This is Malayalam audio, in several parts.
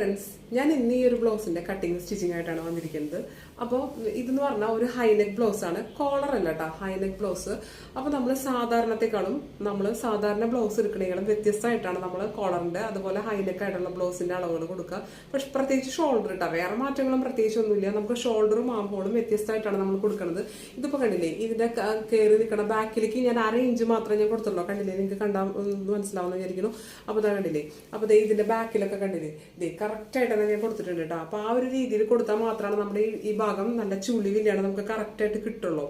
ഫ്രണ്ട്സ് ഞാൻ ഇന്ന് ഈ ഒരു ബ്ലൗസിന്റെ കട്ടിങ് സ്റ്റിച്ചിങ് ആയിട്ടാണ് വന്നിരിക്കുന്നത്. അപ്പോൾ ഇതെന്ന് പറഞ്ഞാൽ ഒരു ഹൈനെക്ക് ബ്ലൗസ് ആണ്. കോളർ അല്ല കേട്ടോ ഹൈനെക്ക് ബ്ലൗസ് അപ്പോൾ നമ്മൾ സാധാരണത്തെക്കാളും നമ്മൾ സാധാരണ ബ്ലൗസ് എടുക്കണേക്കാളും വ്യത്യസ്തമായിട്ടാണ് നമ്മൾ കോളറിന്റെ അതുപോലെ ഹൈനെക്ക് ആയിട്ടുള്ള ബ്ലൗസിന്റെ അളവുകൾ കൊടുക്കുക. പക്ഷെ പ്രത്യേകിച്ച് ഷോൾഡർ കേട്ടോ വേറെ മാറ്റങ്ങളും പ്രത്യേകിച്ച് ഒന്നുമില്ല. നമുക്ക് ഷോൾഡറും ആംഹോളും വ്യത്യസ്തമായിട്ടാണ് നമ്മൾ കൊടുക്കുന്നത് ഇതിപ്പോൾ കണ്ടില്ലേ ഇതിന്റെ കയറി നിൽക്കണ ബാക്കിലേക്ക് ഞാൻ അര ഇഞ്ച് മാത്രമേ ഞാൻ കൊടുത്തുള്ളൂ കണ്ടില്ലേ നിങ്ങൾക്ക് കണ്ടാൽ മനസ്സിലാവുന്ന വിചാരിക്കുന്നു. അപ്പോൾ ഇതാ കണ്ടില്ലേ അപ്പോൾ ദേ ഇതിന്റെ ബാക്കിലൊക്കെ കണ്ടില്ലേ ഇതേ കറക്റ്റ് ആയിട്ടാണ് തന്നെ ഞാൻ കൊടുത്തിട്ടുണ്ട് കേട്ടോ അപ്പോൾ ആ ഒരു രീതിയിൽ കൊടുത്താൽ മാത്രമാണ് നമ്മുടെ ഈ ഭാഗം നല്ല ചുളിവില്ലാണ്ട് നമുക്ക് കറക്റ്റായിട്ട് കിട്ടുള്ളൂ.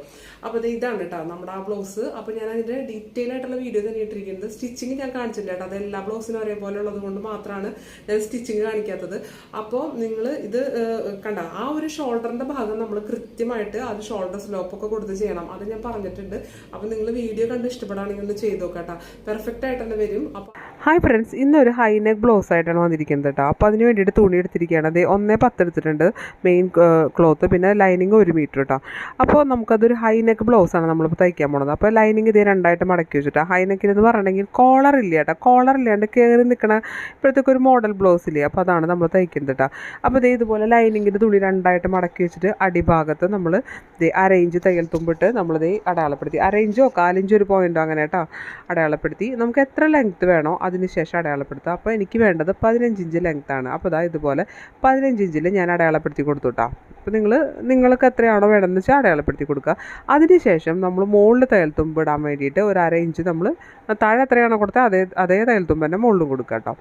അപ്പോൾ ഇതാണ് കേട്ടോ നമ്മുടെ ആ ബ്ലൗസ് അപ്പോൾ ഞാൻ അതിന്റെ ഡീറ്റെയിൽ ആയിട്ടുള്ള വീഡിയോ തന്നെ ഇട്ടിരിക്കുന്നത്. സ്റ്റിച്ചിങ് ഞാൻ കാണിച്ചില്ല കേട്ടോ അത് എല്ലാ ബ്ലൗസിനും ഒരേപോലെ ഉള്ളത് കൊണ്ട് മാത്രമാണ് ഞാൻ സ്റ്റിച്ചിങ് കാണിക്കാത്തത്. അപ്പോൾ നിങ്ങൾ ഇത് കണ്ട? ആ ഒരു ഷോൾഡറിന്റെ ഭാഗം നമ്മൾ കൃത്യമായിട്ട് അത് ഷോൾഡർ സ്ലോപ്പ് ഒക്കെ കൊടുത്ത് ചെയ്യണം. അത് ഞാൻ പറഞ്ഞിട്ടുണ്ട്. അപ്പോൾ നിങ്ങൾ വീഡിയോ കണ്ട് ഇഷ്ടപ്പെടുകയാണെങ്കിൽ ഒന്ന് ചെയ്ത് നോക്കാട്ടോ പെർഫെക്റ്റ് ആയിട്ട് തന്നെ വരും. അപ്പോൾ ഹായ് ഫ്രണ്ട്സ് ഇന്നൊരു ഹൈ നെക്ക് ബ്ലൗസ് ആയിട്ടാണ് വന്നിരിക്കുന്നത് കേട്ടോ അപ്പോൾ അതിന് വേണ്ടിയിട്ട് തുണി എടുത്തിരിക്കുകയാണ്. അത് ഒന്നേ പത്ത് എടുത്തിട്ടുണ്ട്. മെയിൻ ക്ലോത്ത് പിന്നെ ലൈനിങ് ഒരു മീറ്റർ കേട്ടോ അപ്പോൾ നമുക്കതൊരു ഹൈ നെക്ക് ബ്ലൗസാണ് നമ്മളിപ്പോൾ തയ്ക്കാൻ പോകുന്നത് അപ്പോൾ ലൈനിങ് ഇതേ രണ്ടായിട്ട് മടക്കി വെച്ചിട്ട്. ഹൈ നെക്കിന് എന്ന് പറഞ്ഞിട്ടുണ്ടെങ്കിൽ കോളർ ഇല്ല കേട്ടോ കോളർ ഇല്ലാണ്ട് കയറി നിൽക്കണ ഇപ്പോഴത്തേക്ക് ഒരു മോഡൽ ബ്ലൗസ് ഇല്ലേ? അപ്പോൾ അതാണ് നമ്മൾ തയ്ക്കുന്നത് കേട്ടോ അപ്പോൾ ഇതേ ഇതുപോലെ ലൈനിങ്ങിന്റെ തുണി രണ്ടായിട്ട് മടക്കി വെച്ചിട്ട് അടിഭാഗത്ത് നമ്മൾ ഇതേ അരയിഞ്ച് തയ്യൽ തുമ്പിട്ട് നമ്മളിത് അടയാളപ്പെടുത്തി. അരയിഞ്ചോ കാലിഞ്ചോ ഒരു പോയിന്റോ അങ്ങനെ കേട്ടോ അടയാളപ്പെടുത്തി. നമുക്ക് എത്ര ലെങ്ത്ത് വേണോ അതിന് ശേഷം അപ്പോൾ എനിക്ക് വേണ്ടത് പതിനഞ്ച് ഇഞ്ച് ലെങ്ത്താണ് അപ്പോൾ ഇതാ ഇതുപോലെ പതിനഞ്ച് ഇഞ്ചിൽ ഞാൻ അടയാളപ്പെടുത്തി കൊടുത്തു കേട്ടോ അപ്പോൾ നിങ്ങൾ നിങ്ങൾക്ക് എത്രയാണോ വേണമെന്ന് വെച്ചാൽ അടയാളപ്പെടുത്തി കൊടുക്കുക. അതിനുശേഷം നമ്മൾ മുകളിൽ തയ്യൽ തുമ്പ് ഇടാൻ വേണ്ടിയിട്ട് ഒരു അര ഇഞ്ച് നമ്മൾ താഴെ എത്രയാണോ കൊടുത്തത് അതേ അതേ തയ്യൽ തുമ്പ് തന്നെ മുകളിലും കൊടുക്കുക കേട്ടോ.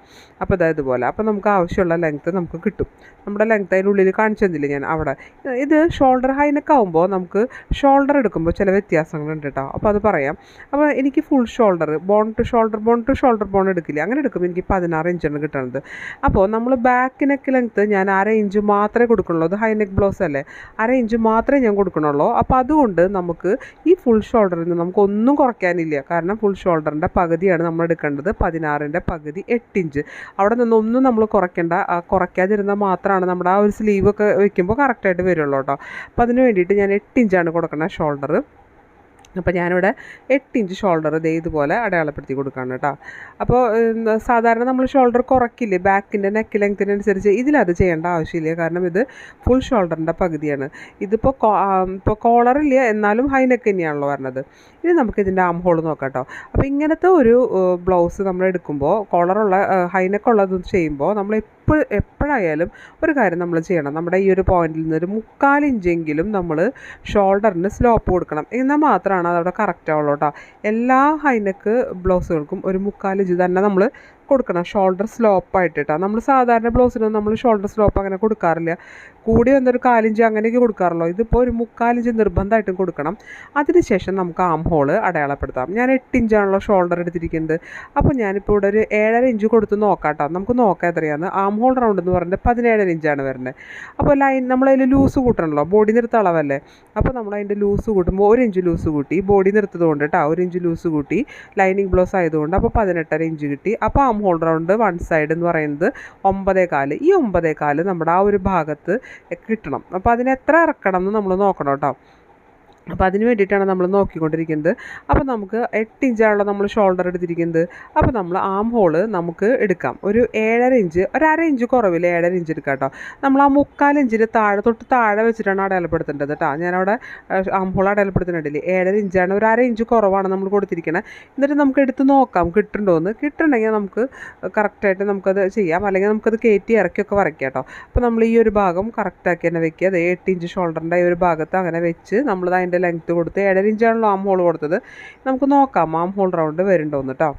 അപ്പോൾ അതായത് ഇതുപോലെ. അപ്പോൾ നമുക്ക് ആവശ്യമുള്ള ലെങ്ത്ത് നമുക്ക് കിട്ടും. നമ്മുടെ ലെങ്ത്ത് അതിനുള്ളിൽ തന്നില്ല ഞാൻ അവിടെ. ഇത് ഷോൾഡർ ഹൈനൊക്കെ ആകുമ്പോൾ നമുക്ക് ഷോൾഡർ എടുക്കുമ്പോൾ ചില വ്യത്യാസങ്ങളുണ്ട് കേട്ടോ. അപ്പോൾ അത് പറയാം. അപ്പോൾ എനിക്ക് full shoulder bone to shoulder bone to shoulder bone എടുക്കില്ല? അങ്ങനെ എടുക്കുമ്പോൾ എനിക്ക് പതിനാറ് ഇഞ്ചാണ് കിട്ടുന്നത് അപ്പോൾ നമ്മൾ ബാക്ക് നെക്ക് ലെങ്ത്ത് ഞാൻ അര ഇഞ്ച് മാത്രമേ കൊടുക്കുള്ളൂ അത് ഹൈ നെക്ക് ബ്ലൗസ് അല്ലേ? അര ഇഞ്ച് മാത്രമേ ഞാൻ കൊടുക്കണുള്ളൂ. അപ്പോൾ അതുകൊണ്ട് നമുക്ക് ഈ ഫുൾ ഷോൾഡറിൽ നിന്ന് നമുക്ക് ഒന്നും കുറയ്ക്കാനില്ല. കാരണം ഫുൾ ഷോൾഡറിന്റെ പകുതിയാണ് നമ്മൾ എടുക്കേണ്ടത്. പതിനാറിന്റെ പകുതി എട്ടിഞ്ച് അവിടെ നിന്നൊന്നും നമ്മൾ കുറയ്ക്കേണ്ട. കുറയ്ക്കാതിരുന്നാൽ മാത്രമാണ് നമ്മുടെ ആ ഒരു സ്ലീവൊക്കെ വെക്കുമ്പോൾ കറക്റ്റായിട്ട് വരുള്ളൂ കേട്ടോ. അപ്പോൾ അതിന് വേണ്ടിയിട്ട് ഞാൻ എട്ടിഞ്ചാണ് കൊടുക്കുന്നത് ഷോൾഡർ അപ്പോൾ ഞാനിവിടെ എട്ട് ഇഞ്ച് ഷോൾഡർ ദേ ഇതുപോലെ അടയാളപ്പെടുത്തി കൊടുക്കുകയാണ് കേട്ടോ. അപ്പോൾ സാധാരണ നമ്മൾ ഷോൾഡർ കുറയ്ക്കില്ലേ ബാക്കിന്റെ നെക്ക് ലെങ്ത്തിനനുസരിച്ച് ഇതിലത് ചെയ്യേണ്ട ആവശ്യമില്ല. കാരണം ഇത് ഫുൾ ഷോൾഡറിന്റെ പകുതിയാണ്. ഇതിപ്പോൾ ഇപ്പോൾ കോളറില്ല എന്നാലും ഹൈ നെക്ക് തന്നെയാണല്ലോ പറഞ്ഞത് ഇനി നമുക്ക് ഇതിന്റെ ആം ഹോൾ നോക്കാം കേട്ടോ. അപ്പോൾ ഇങ്ങനത്തെ ഒരു ബ്ലൗസ് നമ്മൾ എടുക്കുമ്പോൾ കോളറുള്ള ഹൈ നെക്ക് ചെയ്യുമ്പോൾ നമ്മൾ എപ്പോഴും എപ്പോഴായാലും ഒരു കാര്യം നമ്മൾ ചെയ്യണം. നമ്മുടെ ഈ ഒരു പോയിന്റിൽ നിന്ന് ഒരു മുക്കാൽ ഇഞ്ചെങ്കിലും നമ്മൾ ഷോൾഡറിന് സ്ലോപ്പ് കൊടുക്കണം. എന്നാൽ മാത്രമാണ് അതവിടെ കറക്റ്റ് ആവുള്ളൂ കേട്ടോ എല്ലാ ഹൈനെക്ക് ബ്ലൗസുകൾക്കും ഒരു മുക്കാൽ ഇഞ്ച് തന്നെ നമ്മൾ കൊടുക്കണം. ഷോൾഡർ സ്ലോപ്പായിട്ട് കേട്ടോ നമ്മൾ സാധാരണ ബ്ലൗസിനൊന്നും നമ്മൾ ഷോൾഡർ സ്ലോപ്പ് അങ്ങനെ കൊടുക്കാറില്ല. കൂടി വന്നൊരു കാലിഞ്ച് അങ്ങനെയൊക്കെ കൊടുക്കാറുള്ളൂ. ഇതിപ്പോൾ ഒരു മുക്കാലിഞ്ച് നിർബന്ധമായിട്ടും കൊടുക്കണം. അതിനുശേഷം നമുക്ക് ആം ഹോൾ അടയാളപ്പെടുത്താം. ഞാൻ എട്ട് ഇഞ്ചാണല്ലോ ഷോൾഡർ എടുത്തിരിക്കുന്നത്. അപ്പോൾ ഞാനിപ്പോൾ ഇവിടെ ഒരു ഏഴര ഇഞ്ച് കൊടുത്ത് നോക്കാട്ടോ. നമുക്ക് നോക്കാം എത്രയാണ് ആം ഹോൾ റൗണ്ട് എന്ന് പറഞ്ഞാൽ പതിനേഴര ഇഞ്ചാണ് വരുന്നത്. അപ്പോൾ ലൈൻ നമ്മളതിൽ ലൂസ് കൂട്ടണമല്ലോ ബോഡി നിർത്ത അളവല്ലേ? അപ്പോൾ നമ്മൾ അതിന്റെ ലൂസ് കൂട്ടുമ്പോൾ ഒരു ഇഞ്ച് ലൂസ് കൂട്ടി. ബോഡി നിർത്തത് കൊണ്ട് കേട്ടോ ഒരു ഇഞ്ച് ലൂസ് കൂട്ടി. ലൈനിങ് ബ്ലൗസ് ആയതുകൊണ്ട് അപ്പോൾ പതിനെട്ടര ഇഞ്ച് കിട്ടി. അപ്പോൾ arm hole round one side എന്ന് പറയുന്നത് ഒമ്പതേ കാൽ. ഈ ഒമ്പതേ കാൽ നമ്മുടെ ആ ഒരു ഭാഗത്ത് കിട്ടണം. അപ്പോൾ അതിന് എത്ര ഇറക്കണം എന്ന് നമ്മൾ നോക്കണം കേട്ടോ. അപ്പോൾ അതിന് വേണ്ടിയിട്ടാണ് നമ്മൾ നോക്കിക്കൊണ്ടിരിക്കുന്നത്. അപ്പോൾ നമുക്ക് എട്ട് ഇഞ്ചാണല്ലോ നമ്മൾ ഷോൾഡർ എടുത്തിരിക്കുന്നത്. അപ്പോൾ നമ്മൾ ആം ഹോൾ നമുക്ക് എടുക്കാം. ഒരു ഏഴര ഇഞ്ച് ഒരു അര ഇഞ്ച് കുറവില്ല ഏഴര ഇഞ്ച് എടുക്കാം കേട്ടോ. നമ്മൾ ആ മുക്കാൽ ഇഞ്ചിന് താഴെ തൊട്ട് താഴെ വെച്ചിട്ടാണ് അടയാളപ്പെടുത്തേണ്ടത് കേട്ടോ. ഞാനവിടെ ആം ഹോൾ അടയാളപ്പെടുത്തുന്നുണ്ടല്ലേ? ഏഴര ഇഞ്ചാണ് ഒരു അര ഇഞ്ച് കുറവാണ് നമ്മൾ കൊടുത്തിരിക്കുന്നത് എന്നിട്ട് നമുക്ക് എടുത്ത് നോക്കാം കിട്ടുന്നുണ്ടോ എന്ന്. കിട്ടണമെങ്കിൽ നമുക്ക് കറക്റ്റായിട്ട് നമുക്കത് ചെയ്യാം. അല്ലെങ്കിൽ നമുക്കത് കയറ്റി ഇറക്കിയൊക്കെ വരയ്ക്കാം കേട്ടോ. അപ്പോൾ നമ്മൾ ഈ ഒരു ഭാഗം കറക്റ്റാക്കി തന്നെ വെക്കുക. അത് എട്ട് ഇഞ്ച് ഷോൾഡറിന്റെ ഈ ഒരു ഭാഗത്ത് അങ്ങനെ വെച്ച് നമ്മൾ ലെങ്ത്ത് കൊടുത്ത് ഏഴര ഇഞ്ചാണല്ലോ ആം ഹോൾ കൊടുത്തത്. നമുക്ക് നോക്കാം ആം ഹോൾ റൗണ്ട് വരുന്നുണ്ടോന്ന് കേട്ടോ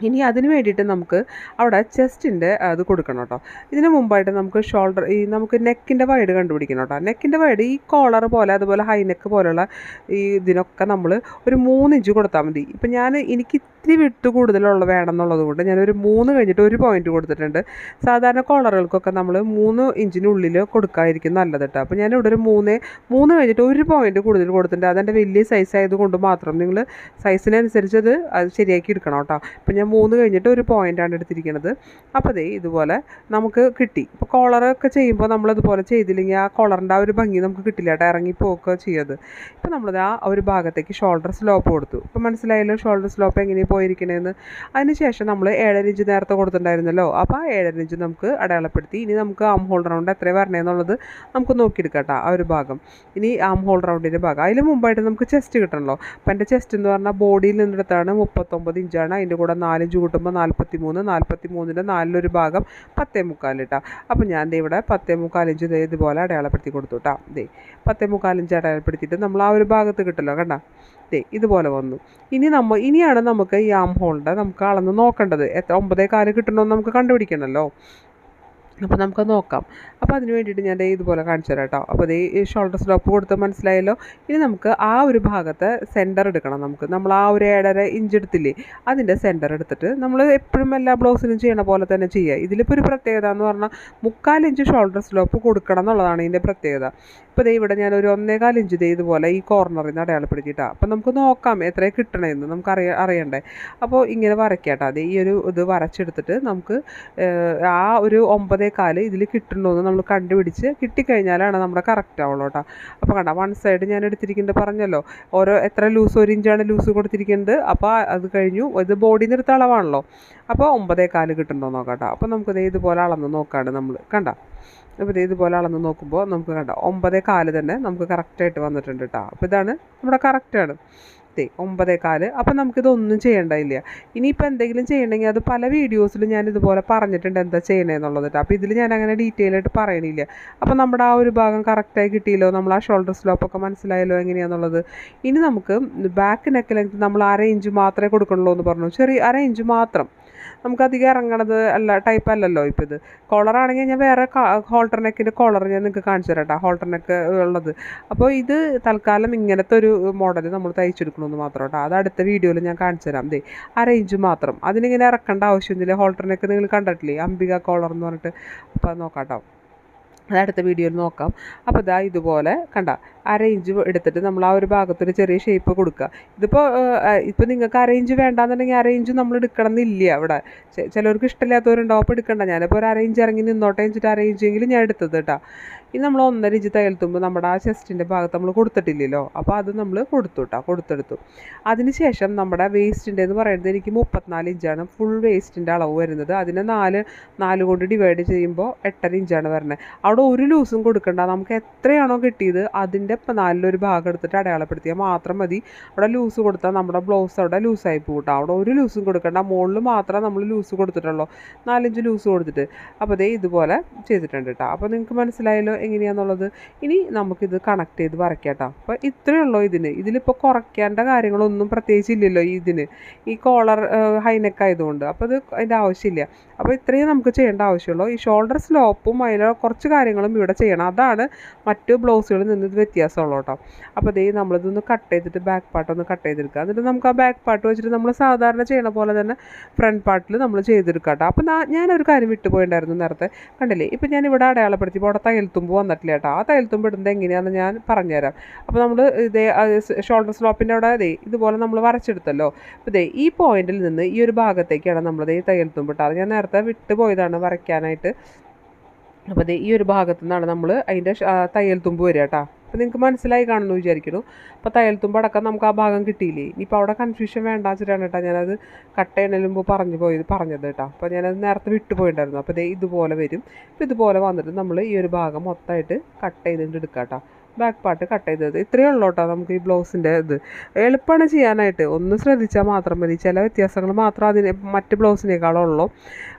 ഇനി അതിന് വേണ്ടിയിട്ട് നമുക്ക് അവിടെ ചെസ്റ്റിന്റെ അത് കൊടുക്കണം കേട്ടോ ഇതിന് മുമ്പായിട്ട് നമുക്ക് ഷോൾഡർ ഈ നമുക്ക് നെക്കിന്റെ വൈഡ് കണ്ടുപിടിക്കണം കേട്ടോ നെക്കിന്റെ വൈഡ് ഈ കോളർ പോലെ അതുപോലെ ഹൈ നെക്ക് പോലെയുള്ള ഈ ഇതിനൊക്കെ നമ്മൾ ഒരു മൂന്ന് ഇഞ്ച് കൊടുത്താൽ മതി. ഇപ്പം ഞാൻ എനിക്ക് ഇത്തിരി വിട്ട് കൂടുതലുള്ള വേണം എന്നുള്ളത് കൊണ്ട് ഞാനൊരു മൂന്ന് കഴിഞ്ഞിട്ട് ഒരു പോയിന്റ് കൊടുത്തിട്ടുണ്ട്. സാധാരണ കോളറുകൾക്കൊക്കെ നമ്മൾ മൂന്ന് ഇഞ്ചിനുള്ളിൽ കൊടുക്കാതിരിക്കും നല്ലത് കേട്ടോ അപ്പോൾ ഞാനിവിടെ ഒരു മൂന്ന് മൂന്ന് കഴിഞ്ഞിട്ട് ഒരു പോയിന്റ് കൂടുതൽ കൊടുത്തിട്ടുണ്ട്. അതെന്റെ വലിയ സൈസ് ആയതുകൊണ്ട് മാത്രം നിങ്ങൾ സൈസിനനുസരിച്ച് അത് അത് ശരിയാക്കി എടുക്കണം കേട്ടോ അപ്പോൾ ഞാൻ മൂന്ന് കഴിഞ്ഞിട്ട് ഒരു പോയിന്റാണ് എടുത്തിരിക്കുന്നത് അപ്പോൾ ദേ ഇതുപോലെ നമുക്ക് കിട്ടി. ഇപ്പോൾ കോളറൊക്കെ ചെയ്യുമ്പോൾ നമ്മളതുപോലെ ചെയ്തില്ലെങ്കിൽ ആ കോളറിന്റെ ആ ഒരു ഭംഗി നമുക്ക് കിട്ടില്ല കേട്ടോ ഇറങ്ങി പോവുക ചെയ്യത് ഇപ്പോൾ നമ്മളത് ആ ഒരു ഭാഗത്തേക്ക് ഷോൾഡർ സ്ലോപ്പ് കൊടുത്തു. ഇപ്പോൾ മനസ്സിലായല്ലോ ഷോൾഡർ സ്ലോപ്പ് എങ്ങനെയാണ് പോയിരിക്കണേന്ന്. അതിനുശേഷം നമ്മൾ ഏഴര ഇഞ്ച് നേരത്തെ കൊടുത്തിട്ടുണ്ടായിരുന്നല്ലോ. അപ്പോൾ ആ ഏഴര ഇഞ്ച് നമുക്ക് അടയാളപ്പെടുത്തി. ഇനി നമുക്ക് ആം ഹോൾ റൗണ്ട് എത്ര വരണേന്നുള്ളത് നമുക്ക് നോക്കിയെടുക്കാം കേട്ടോ ആ ഒരു ഭാഗം. ഇനി ആം ഹോൾ റൗണ്ടിന്റെ ഭാഗം. അതിന് മുമ്പായിട്ട് നമുക്ക് ചെസ്റ്റ് കിട്ടണല്ലോ. അപ്പം എന്റെ ചെസ്റ്റ് എന്ന് പറഞ്ഞാൽ ബോഡിയിൽ നിന്നിടത്താണ് മുപ്പത്തൊമ്പത് ഇഞ്ചാണ് അതിന്റെ കൂടെ നാലിഞ്ച് കൂട്ടുമ്പോൾ നാൽപ്പത്തി മൂന്ന് നാൽപ്പത്തി മൂന്നിന്റെ നാലിലൊരു ഭാഗം പത്തേ മുക്കാൽ കേട്ടോ അപ്പോൾ ഞാൻ ദേ ഇവിടെ പത്തേ മുക്കാലിഞ്ച് ഇതുപോലെ അടയാളപ്പെടുത്തി കൊടുത്തു കേട്ടോ ദേ പത്തേ മുക്കാലിഞ്ച് അടയാളപ്പെടുത്തിയിട്ട് നമ്മൾ ആ ഒരു ഭാഗത്ത് കിട്ടല്ലോ കണ്ട. ദേ ഇതുപോലെ വന്നു. ഇനി നമ്മൾ ഇനിയാണ് നമുക്ക് ഈ ആം ഹോളിന്റെ നമുക്ക് അളന്ന് നോക്കേണ്ടത്. എത്ര ഒമ്പതേ കാൽ കിട്ടണമെന്ന് നമുക്ക് കണ്ടുപിടിക്കണമല്ലോ അപ്പോൾ നമുക്ക് നോക്കാം. അപ്പോൾ അതിന് വേണ്ടിയിട്ട് ഞാൻ ഇതുപോലെ കാണിച്ചു തരാം കേട്ടോ അപ്പോൾ ഈ ഷോൾഡർ സ്ലോപ്പ് കൊടുത്ത് മനസ്സിലായല്ലോ? ഇനി നമുക്ക് ആ ഒരു ഭാഗത്ത് സെന്റർ എടുക്കണം നമുക്ക്. നമ്മൾ ആ ഒരു ഏഴര ഇഞ്ച് എടുത്തില്ലേ അതിന്റെ സെന്റർ എടുത്തിട്ട് നമ്മൾ എപ്പോഴും എല്ലാ ബ്ലൗസിനും ചെയ്യണ പോലെ തന്നെ ചെയ്യുക. ഇതിലിപ്പോൾ ഒരു പ്രത്യേകത എന്ന് പറഞ്ഞാൽ മുക്കാൽ ഇഞ്ച് ഷോൾഡർ സ്ലോപ്പ് കൊടുക്കണം എന്നുള്ളതാണ് ഇതിന്റെ പ്രത്യേകത. ഇപ്പോൾ ദേ ഇവിടെ ഞാൻ ഒരു ഒന്നേകാൽ ഇഞ്ച് ദേ ഇതുപോലെ ഈ കോർണറിൽ നിന്ന് അടയാളപ്പെടുത്തിയിട്ടാണ് അപ്പോൾ നമുക്ക് നോക്കാം എത്ര കിട്ടണമെന്ന് നമുക്ക് അറിയ അറിയണ്ടേ. അപ്പോൾ ഇങ്ങനെ വരയ്ക്കാട്ടോ. അതെ ഈ ഒരു ഇത് വരച്ചെടുത്തിട്ട് നമുക്ക് ആ ഒരു ഒമ്പതേ കാൽ ഇതിൽ എന്ന് നമ്മൾ കണ്ടുപിടിച്ച് കിട്ടിക്കഴിഞ്ഞാലാണ് നമ്മുടെ കറക്റ്റ് ആവുള്ളൂ കേട്ടോ. അപ്പോൾ കണ്ട വൺ സൈഡ് ഞാൻ എടുത്തിരിക്കുന്നത് പറഞ്ഞല്ലോ ഓരോ എത്ര ലൂസ് ഒരു ഇഞ്ചാണ് ലൂസ് കൊടുത്തിരിക്കുന്നത്. അപ്പോൾ അത് കഴിഞ്ഞു ഇത് ബോഡി നിർത്ത അളവാണല്ലോ. അപ്പോൾ ഒമ്പതേ കാൽ കിട്ടുന്നുണ്ടോ നോക്കാം കേട്ടോ. അപ്പോൾ നമുക്ക് ദേ ഇതുപോലെ അളന്ന് നോക്കാണ് നമ്മൾ. കണ്ട? അപ്പോൾ ഇതുപോലെ അളന്ന് നോക്കുമ്പോൾ നമുക്ക് കണ്ട ഒമ്പതേ കാൽ തന്നെ നമുക്ക് കറക്റ്റായിട്ട് വന്നിട്ടുണ്ട് കേട്ടോ അപ്പോൾ ഇതാണ് നമ്മുടെ കറക്റ്റാണ് ദേ ഒമ്പതേ കാൽ. അപ്പോൾ നമുക്കിതൊന്നും ചെയ്യേണ്ടതില്ല. ഇനിയിപ്പോൾ എന്തെങ്കിലും ചെയ്യണമെങ്കിൽ അത് പല വീഡിയോസിലും ഞാൻ ഇതുപോലെ പറഞ്ഞിട്ടുണ്ട് എന്താ ചെയ്യണമെന്നുള്ളത് അപ്പോൾ ഇതിൽ ഞാൻ അങ്ങനെ ഡീറ്റെയിൽ ആയിട്ട് പറയണില്ല. അപ്പോൾ നമ്മുടെ ആ ഒരു ഭാഗം കറക്റ്റായി കിട്ടിയല്ലോ? നമ്മൾ ആ ഷോൾഡർ സ്ലോപ്പൊക്കെ മനസ്സിലായല്ലോ എങ്ങനെയാണെന്നുള്ളത് ഇനി നമുക്ക് ബാക്ക് നെക്ക് ലെങ്ത് നമ്മൾ അര ഇഞ്ച് മാത്രമേ കൊടുക്കണുള്ളൂ എന്ന് പറഞ്ഞു. ചെറിയ അര ഇഞ്ച് മാത്രം. നമുക്ക് അധികം ഇറങ്ങണത് അല്ല ടൈപ്പ് അല്ലല്ലോ ഇപ്പോൾ ഇത്. കോളർ ആണെങ്കിൽ ഞാൻ വേറെ ഹോൾട്ടർ നെക്കിന്റെ കോളർ ഞാൻ നിങ്ങൾക്ക് കാണിച്ചു തരാം ഹോൾട്ടർ നെക്ക് ഉള്ളത്. അപ്പോൾ ഇത് തൽക്കാലം ഇങ്ങനത്തെ ഒരു മോഡൽ നമ്മൾ തയ്ച്ചെടുക്കണമെന്ന് മാത്രം കേട്ടോ അത് അടുത്ത വീഡിയോയിൽ ഞാൻ കാണിച്ചു തരാം. ദേ ആ റേഞ്ച് മാത്രം. അതിനിങ്ങനെ ഇറക്കേണ്ട ആവശ്യമൊന്നുമില്ല ഹോൾട്ടർ നെക്ക് നിങ്ങൾ കണ്ടിട്ടില്ലേ? അംബിക കോളർ എന്ന് പറഞ്ഞിട്ട്. അപ്പോൾ നോക്കാം കേട്ടോ അത് അടുത്ത വീഡിയോയിൽ നോക്കാം. അപ്പോൾ ഇതാ ഇതുപോലെ കണ്ട അര ഇഞ്ച് എടുത്തിട്ട് നമ്മൾ ആ ഒരു ഭാഗത്തൊരു ചെറിയ ഷേപ്പ് കൊടുക്കുക. ഇതിപ്പോൾ ഇപ്പോൾ നിങ്ങൾക്ക് അര ഇഞ്ച് വേണ്ടാന്നുണ്ടെങ്കിൽ അര ഇഞ്ച് നമ്മൾ എടുക്കണം എന്നില്ല അവിടെ ചിലവർക്ക് ഇഷ്ടമില്ലാത്തവരുണ്ടാവും അപ്പോൾ എടുക്കണ്ട ഞാനിപ്പോൾ ഒരു അര ഇഞ്ച് ഇറങ്ങി നിന്നോട്ടെ വെച്ചിട്ട് അര ഇഞ്ചെങ്കിലും ഞാൻ എടുത്തത് കേട്ടോ. ഇനി നമ്മൾ ഒന്നര ഇഞ്ച് തയ്യൽത്തുമ്പോൾ നമ്മുടെ ആ ചെസ്റ്റിന്റെ ഭാഗത്ത് നമ്മൾ കൊടുത്തിട്ടില്ലല്ലോ. അപ്പോൾ അത് നമ്മൾ കൊടുത്തു കേട്ടോ കൊടുത്തെടുത്തു. അതിനുശേഷം നമ്മുടെ വേസ്റ്റിന്റെ എന്ന് പറയുന്നത് എനിക്ക് മുപ്പത്തിനാല് ഇഞ്ചാണ് ഫുൾ വേസ്റ്റിന്റെ അളവ് വരുന്നത്. അതിനെ നാല് നാല് കൊണ്ട് ഡിവൈഡ് ചെയ്യുമ്പോൾ എട്ടര ഇഞ്ചാണ് വരുന്നത്. അവിടെ ഒരു ലൂസും കൊടുക്കണ്ട. നമുക്ക് എത്രയാണോ കിട്ടിയത് അതിന്റെ ഇപ്പം നാലിലൊരു ഭാഗം എടുത്തിട്ട് അടയാളപ്പെടുത്തിയാൽ മാത്രം മതി. അവിടെ ലൂസ് കൊടുത്താൽ നമ്മുടെ ബ്ലൗസ് അവിടെ ലൂസായി പോകട്ടോ കേട്ടോ അവിടെ ഒരു ലൂസും കൊടുക്കണ്ട. മുകളിൽ മാത്രമേ നമ്മൾ ലൂസ് കൊടുത്തിട്ടുള്ളൂ. നാലഞ്ച് ലൂസ് കൊടുത്തിട്ട്. അപ്പോൾ ദേ ഇതുപോലെ ചെയ്തിട്ടുണ്ട് കേട്ടോ അപ്പോൾ നിങ്ങൾക്ക് മനസ്സിലായല്ലോ എങ്ങനെയാണെന്നുള്ളത് ഇനി നമുക്കിത് കണക്ട് ചെയ്ത് വരയ്ക്കാം കേട്ടോ അപ്പോൾ ഇത്രയേ ഉള്ളൂ ഇതിന്. ഇതിലിപ്പോൾ കുറയ്ക്കേണ്ട കാര്യങ്ങളൊന്നും പ്രത്യേകിച്ച് ഇല്ലല്ലോ ഇതിന്. ഈ കോളർ ഹൈനെക്ക് ആയതുകൊണ്ട്. അപ്പോൾ അത് അതിന്റെ ആവശ്യമില്ല. അപ്പോൾ ഇത്രയും നമുക്ക് ചെയ്യേണ്ട ആവശ്യമുള്ളൂ. ഈ ഷോൾഡർ സ്ലോപ്പും അതിലെ കുറച്ച് കാര്യങ്ങളും ഇവിടെ ചെയ്യണം. അതാണ് മറ്റു ബ്ലൗസുകളിൽ നിന്ന് ഇത് വ്യത്യാസമുള്ളൂ കേട്ടോ അപ്പോൾ ദേ നമ്മളിതൊന്ന് കട്ട് ചെയ്തിട്ട് ബാക്ക് പാർട്ട് ഒന്ന് കട്ട് ചെയ്തെടുക്കുക. എന്നിട്ട് നമുക്ക് ആ ബാക്ക് പാർട്ട് വെച്ചിട്ട് നമ്മൾ സാധാരണ ചെയ്യണ പോലെ തന്നെ ഫ്രണ്ട് പാർട്ടിൽ നമ്മൾ ചെയ്തെടുക്കുക കേട്ടോ അപ്പോൾ ഞാനൊരു കാര്യം വിട്ടുപോയിണ്ടായിരുന്നു നേരത്തെ. കണ്ടില്ലേ? ഇപ്പം ഞാൻ ഇവിടെ അടയാളപ്പെടുത്തിയപ്പോൾ അവിടെ തയ്യൽത്തുമ്പ് വന്നിട്ടില്ല കേട്ടോ. ആ തയ്യൽത്തുമ്പ് ഇടുന്നത് എങ്ങനെയാണെന്ന് ഞാൻ പറഞ്ഞുതരാം. അപ്പോൾ നമ്മൾ ഇതേ ഷോൾഡർ സ്ലോപ്പിന്റെ അവിടെ ദേ ഇതുപോലെ നമ്മൾ വരച്ചെടുത്തല്ലോ. അപ്പോൾ ദേ ഈ പോയിന്റിൽ നിന്ന് ഈ ഒരു ഭാഗത്തേക്കാണ് നമ്മൾ ദേ തയ്യൽത്തുമ്പ് ഇട്ടത്. ഞാൻ നേരത്തെ വിട്ടുപോയതാണ് വരയ്ക്കാനായിട്ട്. അപ്പോൾ ഈ ഒരു ഭാഗത്തു നിന്നാണ് നമ്മൾ അതിന്റെ തയ്യൽ തുമ്പ് വരിക കേട്ടോ. അപ്പോൾ നിങ്ങൾക്ക് മനസ്സിലായി കാണുമെന്ന് വിചാരിക്കുന്നു. അപ്പോൾ തയ്യൽത്തുമ്പോൾ തുമ്പ് അടക്കം നമുക്ക് ആ ഭാഗം കിട്ടിയില്ലേ? ഇനിയിപ്പോൾ അവിടെ കൺഫ്യൂഷൻ വേണ്ട വെച്ചിട്ടാണ് കേട്ടോ ഞാനത് കട്ട് ചെയ്യണതിന് മുമ്പ് പറഞ്ഞു പോയത് പറഞ്ഞത് കേട്ടോ. അപ്പോൾ ഞാനത് നേരത്തെ വിട്ടുപോയിട്ടുണ്ടായിരുന്നു അപ്പോൾ ഇതേ ഇതുപോലെ വരും. അപ്പോൾ ഇതുപോലെ വന്നിട്ട് നമ്മൾ ഈ ഒരു ഭാഗം മൊത്തമായിട്ട് കട്ട് ചെയ്തിട്ട് എടുക്കാം കേട്ടോ. ബാക്ക് പാർട്ട് കട്ട് ചെയ്തത്. ഇത്രയേ ഉള്ളൂ കേട്ടോ നമുക്ക് ഈ ബ്ലൗസിന്റെ ഇത്. എളുപ്പമാണ് ചെയ്യാനായിട്ട്. ഒന്ന് ശ്രദ്ധിച്ചാൽ മാത്രം മതി. ചില വ്യത്യാസങ്ങൾ മാത്രം അതിന് മറ്റ് ബ്ലൗസിനേക്കാളും ഉള്ളൂ.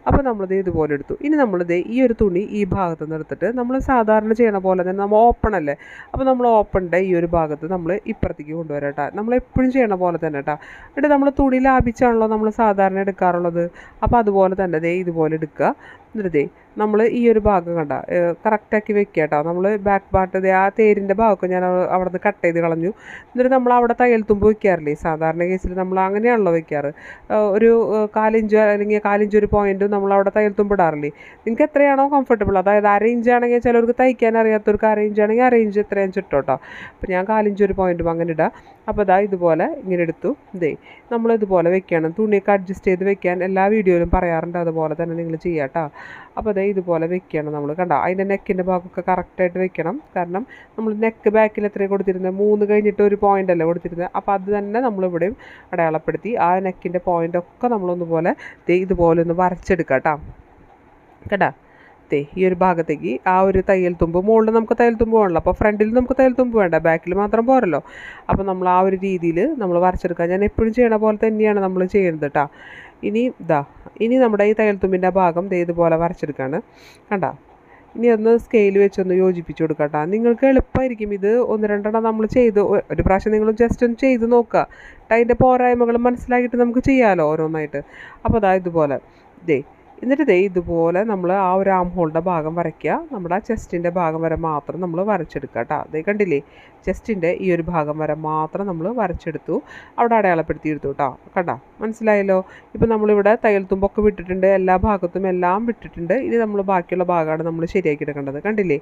അപ്പോൾ നമ്മളിത് ഇതുപോലെ എടുത്തു. ഇനി നമ്മളിത് ഈ ഒരു തുണി ഈ ഭാഗത്ത് നിന്ന് എടുത്തിട്ട് നമ്മൾ സാധാരണ ചെയ്യണ പോലെ തന്നെ നമ്മൾ ഓപ്പൺ അല്ലേ? അപ്പോൾ നമ്മൾ ഓപ്പണിന്റെ ഈ ഒരു ഭാഗത്ത് നമ്മൾ ഇപ്പുറത്തേക്ക് കൊണ്ടുവരാം കേട്ടോ. നമ്മൾ എപ്പോഴും ചെയ്യണ പോലെ തന്നെ കേട്ടോ. എന്നിട്ട് നമ്മൾ തുണി ലാഭിച്ചാണല്ലോ നമ്മൾ സാധാരണ എടുക്കാറുള്ളത്. അപ്പോൾ അതുപോലെ തന്നെ ദേ ഇതുപോലെ എടുക്കുക. എന്നിട്ട് നമ്മൾ ഈ ഒരു ഭാഗം കണ്ട കറക്റ്റാക്കി വെക്കുക കേട്ടോ നമ്മൾ ബാക്ക് പാർട്ട് ആ തേരിന്റെ ഭാഗമൊക്കെ ഞാൻ അവ- അവിടെ നിന്ന് കട്ട് ചെയ്ത് കളഞ്ഞു. എന്നിട്ട് നമ്മൾ അവിടെ തയ്യൽ തുമ്പ് വെക്കാറില്ലേ? സാധാരണ കേസിൽ നമ്മൾ അങ്ങനെയാണല്ലോ വെക്കാറ്. ഒരു കാലിഞ്ച് അല്ലെങ്കിൽ കാലിഞ്ച് ഒരു പോയിന്റും നമ്മൾ അവിടെ തയ്യൽ തുമ്പ് ഇടാറില്ലേ? നിങ്ങൾക്ക് എത്രയാണോ കംഫർട്ടബിൾ അതായത് അര ഇഞ്ച് ആണെങ്കിൽ ചിലർക്ക് തയ്ക്കാൻ അറിയാത്തവർക്ക് ഇഞ്ച് ആണെങ്കിൽ അര ഇഞ്ച് എത്രയും ചുട്ടോ കേട്ടോ അപ്പോൾ ഞാൻ കാലിഞ്ച് ഒരു പോയിന്റും അങ്ങനെ ഇടാം. അപ്പോൾ ഇതാ ഇതുപോലെ ഇങ്ങനെ എടുത്തു. ഇതേ നമ്മൾ ഇതുപോലെ വെക്കണം. തുണിയൊക്കെ അഡ്ജസ്റ്റ് ചെയ്ത് വെക്കാൻ എല്ലാ വീഡിയോയിലും പറയാറുണ്ട്. അതുപോലെ തന്നെ നിങ്ങൾ ചെയ്യാം കേട്ടോ. അപ്പോൾ അതേ ഇതുപോലെ വെക്കണം നമ്മൾ കണ്ടോ? അതിന്റെ നെക്കിന്റെ ഭാഗമൊക്കെ കറക്റ്റായിട്ട് വെക്കണം. കാരണം നമ്മൾ നെക്ക് ബാക്കിൽ എത്രയും കൊടുത്തിരുന്നത് മൂന്ന് കഴിഞ്ഞിട്ട് ഒരു പോയിന്റ് അല്ലേ കൊടുത്തിരുന്നത് അപ്പോൾ അത് തന്നെ നമ്മളിവിടെയും അടയാളപ്പെടുത്തി ആ നെക്കിന്റെ പോയിന്റ് ഒക്കെ നമ്മളൊന്നുപോലെ ഇതുപോലെ ഒന്ന് വരച്ചെടുക്കാം കേട്ടോ. കേട്ടാ ദേ ഈ ഒരു ഭാഗത്തേക്ക് ആ ഒരു തയ്യൽ തുമ്പ് മുകളിൽ നമുക്ക് തയ്യൽ തുമ്പ് വേണമല്ലോ. അപ്പോൾ ഫ്രണ്ടിൽ നമുക്ക് തയ്യൽ തുമ്പ് വേണ്ട ബാക്കിൽ മാത്രം പോരല്ലോ. അപ്പോൾ നമ്മൾ ആ ഒരു രീതിയിൽ നമ്മൾ വരച്ചെടുക്കുക ഞാൻ എപ്പോഴും ചെയ്യണ പോലെ തന്നെയാണ് നമ്മൾ ചെയ്യുന്നത് കേട്ടോ ഇനി ഇതാ ഇനി നമ്മുടെ ഈ തയ്യൽ തുമ്പിന്റെ ഭാഗം ഇതുപോലെ വരച്ചെടുക്കുകയാണ് കണ്ടോ? ഇനി ഒന്ന് സ്കെയിൽ വെച്ചൊന്ന് യോജിപ്പിച്ച് കൊടുക്കട്ടോ കേട്ടോ നിങ്ങൾക്ക് എളുപ്പമായിരിക്കും ഇത് ഒന്ന് രണ്ടെണ്ണം നമ്മൾ ചെയ്ത് ഒരു പ്രാവശ്യം നിങ്ങൾ ജസ്റ്റ് ഒന്ന് ചെയ്ത് നോക്കുക. അതിന്റെ പോരായ്മകൾ മനസ്സിലാക്കിയിട്ട് നമുക്ക് ചെയ്യാമല്ലോ ഓരോന്നായിട്ട്. അപ്പോൾ അതാ ഇതുപോലെ. ദേ എന്നിട്ട് ദേ ഇതുപോലെ നമ്മൾ ആ ഒരു ആം ഹോളിന്റെ ഭാഗം വരയ്ക്കുക. നമ്മുടെ ആ ചെസ്റ്റിന്റെ ഭാഗം വരെ മാത്രം നമ്മൾ വരച്ചെടുക്കുക കേട്ടോ അതേ കണ്ടില്ലേ? ചെസ്റ്റിന്റെ ഈ ഒരു ഭാഗം വരെ മാത്രം നമ്മൾ വരച്ചെടുത്തു. അവിടെ അടയാളപ്പെടുത്തി എടുത്തു കേട്ടോ കണ്ടോ? മനസ്സിലായല്ലോ? ഇപ്പം നമ്മളിവിടെ തയ്യൽ തുമ്പൊക്കെ വിട്ടിട്ടുണ്ട്. എല്ലാ ഭാഗത്തും എല്ലാം വിട്ടിട്ടുണ്ട്. ഇനി നമ്മൾ ബാക്കിയുള്ള ഭാഗമാണ് നമ്മൾ ശരിയാക്കി എടുക്കേണ്ടത്. കണ്ടില്ലേ?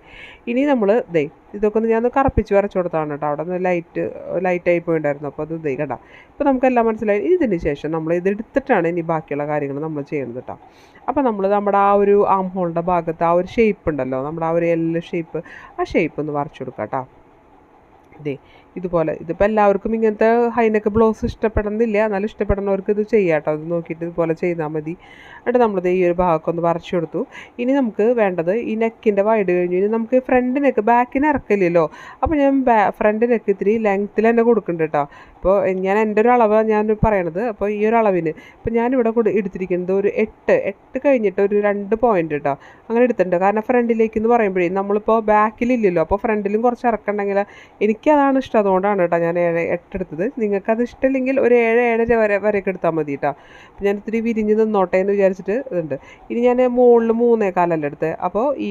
ഇനി നമ്മൾ ദേ ഇതൊക്കെ ഒന്ന് ഞാൻ കറപ്പിച്ച് വരച്ചു കൊടുത്താണ് കേട്ടോ അവിടെ നിന്ന് ലൈറ്റ് ലൈറ്റായി പോയിണ്ടായിരുന്നു. അപ്പോൾ അത് ദേ കണ്ട? ഇപ്പോൾ നമുക്കെല്ലാം മനസ്സിലായി. ഇതിന് ശേഷം നമ്മൾ ഇത് എടുത്തിട്ടാണ് ഇനി ബാക്കിയുള്ള കാര്യങ്ങൾ നമ്മൾ ചെയ്യുന്നത് കേട്ടോ അപ്പോൾ നമ്മൾ നമ്മുടെ ആ ഒരു ആം ഹോളിന്റെ ഭാഗത്ത് ആ ഒരു ഷേപ്പ് ഉണ്ടല്ലോ. നമ്മുടെ ആ ഒരു എല്ലാ ഷേപ്പ് ആ ഷേപ്പ് ഒന്ന് വരച്ചു കൊടുക്കാം കേട്ടോ ഇതേ ഇതുപോലെ. ഇതിപ്പോൾ എല്ലാവർക്കും ഇങ്ങനത്തെ ഹൈനെക്ക് ബ്ലൗസ് ഇഷ്ടപ്പെടുന്നില്ല. എന്നാലും ഇഷ്ടപ്പെടുന്നവർക്ക് ഇത് ചെയ്യാം കേട്ടോ ഇത് നോക്കിയിട്ട് ഇതുപോലെ ചെയ്താൽ മതി. എന്നിട്ട് നമ്മളിത് ഈ ഒരു ഭാഗമൊക്കെ ഒന്ന് വരച്ചു കൊടുത്തു. ഇനി നമുക്ക് വേണ്ടത് ഈ നെക്കിന്റെ വൈഡ് കഴിഞ്ഞു ഇനി നമുക്ക് ഫ്രണ്ട് നെക്ക് ബാക്കിന് ഇറക്കില്ലല്ലോ അപ്പോൾ ഞാൻ ഫ്രണ്ട് നെക്ക് ഇത്തിരി ലെങ്ത്തിൽ തന്നെ കൊടുക്കുന്നുണ്ട് കേട്ടോ അപ്പോൾ ഞാൻ എന്റെ ഒരു അളവ് ഞാൻ പറയണത്. അപ്പോൾ ഈ ഒരു അളവിന് ഇപ്പോൾ ഞാനിവിടെ കൊടു എടുത്തിരിക്കുന്നത് ഒരു എട്ട് എട്ട് കഴിഞ്ഞിട്ട് ഒരു രണ്ട് പോയിന്റ് കേട്ടോ അങ്ങനെ എടുത്തിട്ടുണ്ട്. കാരണം ഫ്രണ്ടിലേക്ക് എന്ന് പറയുമ്പോഴേ നമ്മളിപ്പോൾ ബാക്കിലില്ലല്ലോ അപ്പോൾ ഫ്രണ്ടിലും കുറച്ച് ഇറക്കണ്ടെങ്കിൽ എനിക്കതാണ് ഇഷ്ടം. അതുകൊണ്ടാണ് കേട്ടോ ഞാൻ ഏഴ് എട്ട് എടുത്തത്. നിങ്ങൾക്കത് ഇഷ്ടമില്ലെങ്കിൽ ഒരു ഏഴ് ഏഴര വരെ വരെയൊക്കെ എടുത്താൽ മതി കേട്ടോ. അപ്പോൾ ഞാൻ ഇത്തിരി വിരിഞ്ഞ് നിന്നോട്ടെ എന്ന് വിചാരിച്ചിട്ട് ഇതുണ്ട്. ഇനി ഞാൻ മുകളിൽ മൂന്നേകാലല്ല എടുത്തത് അപ്പോൾ ഈ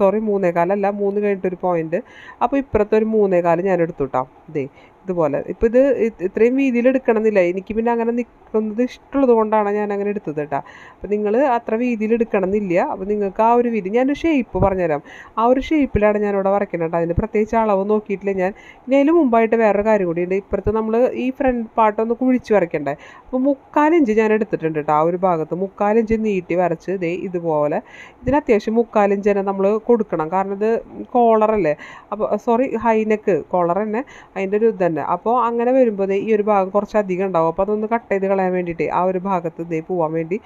സോറി മൂന്നേകാലല്ല. മൂന്ന് കഴിഞ്ഞിട്ടൊരു പോയിന്റ് അപ്പോൾ ഇപ്പുറത്തെ ഒരു മൂന്നേകാൽ ഞാൻ എടുത്തു കേട്ടോ. ഇതേ ഇതുപോലെ. ഇപ്പോൾ ഇത് ഇത് ഇത്രയും വീതിയിൽ എടുക്കണം എന്നില്ല എനിക്ക് പിന്നെ അങ്ങനെ നിൽക്കുന്നത് ഇഷ്ടമുള്ളത് കൊണ്ടാണ് ഞാൻ അങ്ങനെ എടുത്തത് കേട്ടോ. അപ്പോൾ നിങ്ങൾ അത്ര വീതിയിൽ എടുക്കണം എന്നില്ല അപ്പോൾ നിങ്ങൾക്ക് ആ ഒരു വീതി ഞാനൊരു ഷേപ്പ് പറഞ്ഞുതരാം. ആ ഒരു ഷേപ്പിലാണ് ഞാനിവിടെ വരയ്ക്കുന്നത് കേട്ടോ. അതിന് പ്രത്യേകിച്ച് അളവ് നോക്കിയിട്ടില്ല ഞാൻ. ഇനി അതിന് മുമ്പായിട്ട് വേറൊരു കാര്യം കൂടിയുണ്ട് ഇപ്പുറത്ത് നമ്മൾ ഈ ഫ്രണ്ട് പാർട്ട് ഒന്ന് കുഴിച്ച് വരയ്ക്കണ്ടേ. അപ്പോൾ മുക്കാലിഞ്ച് ഞാൻ എടുത്തിട്ടുണ്ട് കേട്ടോ ആ ഒരു ഭാഗത്ത്. മുക്കാലിഞ്ച് നീട്ടി വരച്ച് ദേ ഇതുപോലെ. ഇതിന് അത്യാവശ്യം മുക്കാലിഞ്ച് തന്നെ നമ്മൾ കൊടുക്കണം. കാരണം ഇത് കോളറല്ലേ. അപ്പോൾ സോറി ഹൈനെക്ക് കോളർ തന്നെ. അതിന്റെ ഒരു ഇതന്നെ അപ്പോൾ അങ്ങനെ വരുമ്പോൾ ഈ ഒരു ഭാഗം കുറച്ച് അധികം ഉണ്ടാവും. അപ്പോൾ അതൊന്ന് കട്ട് ചെയ്ത് കളയാൻ വേണ്ടിയിട്ട് ആ ഒരു ഭാഗത്ത് ഇതേ പോകാൻ വേണ്ടി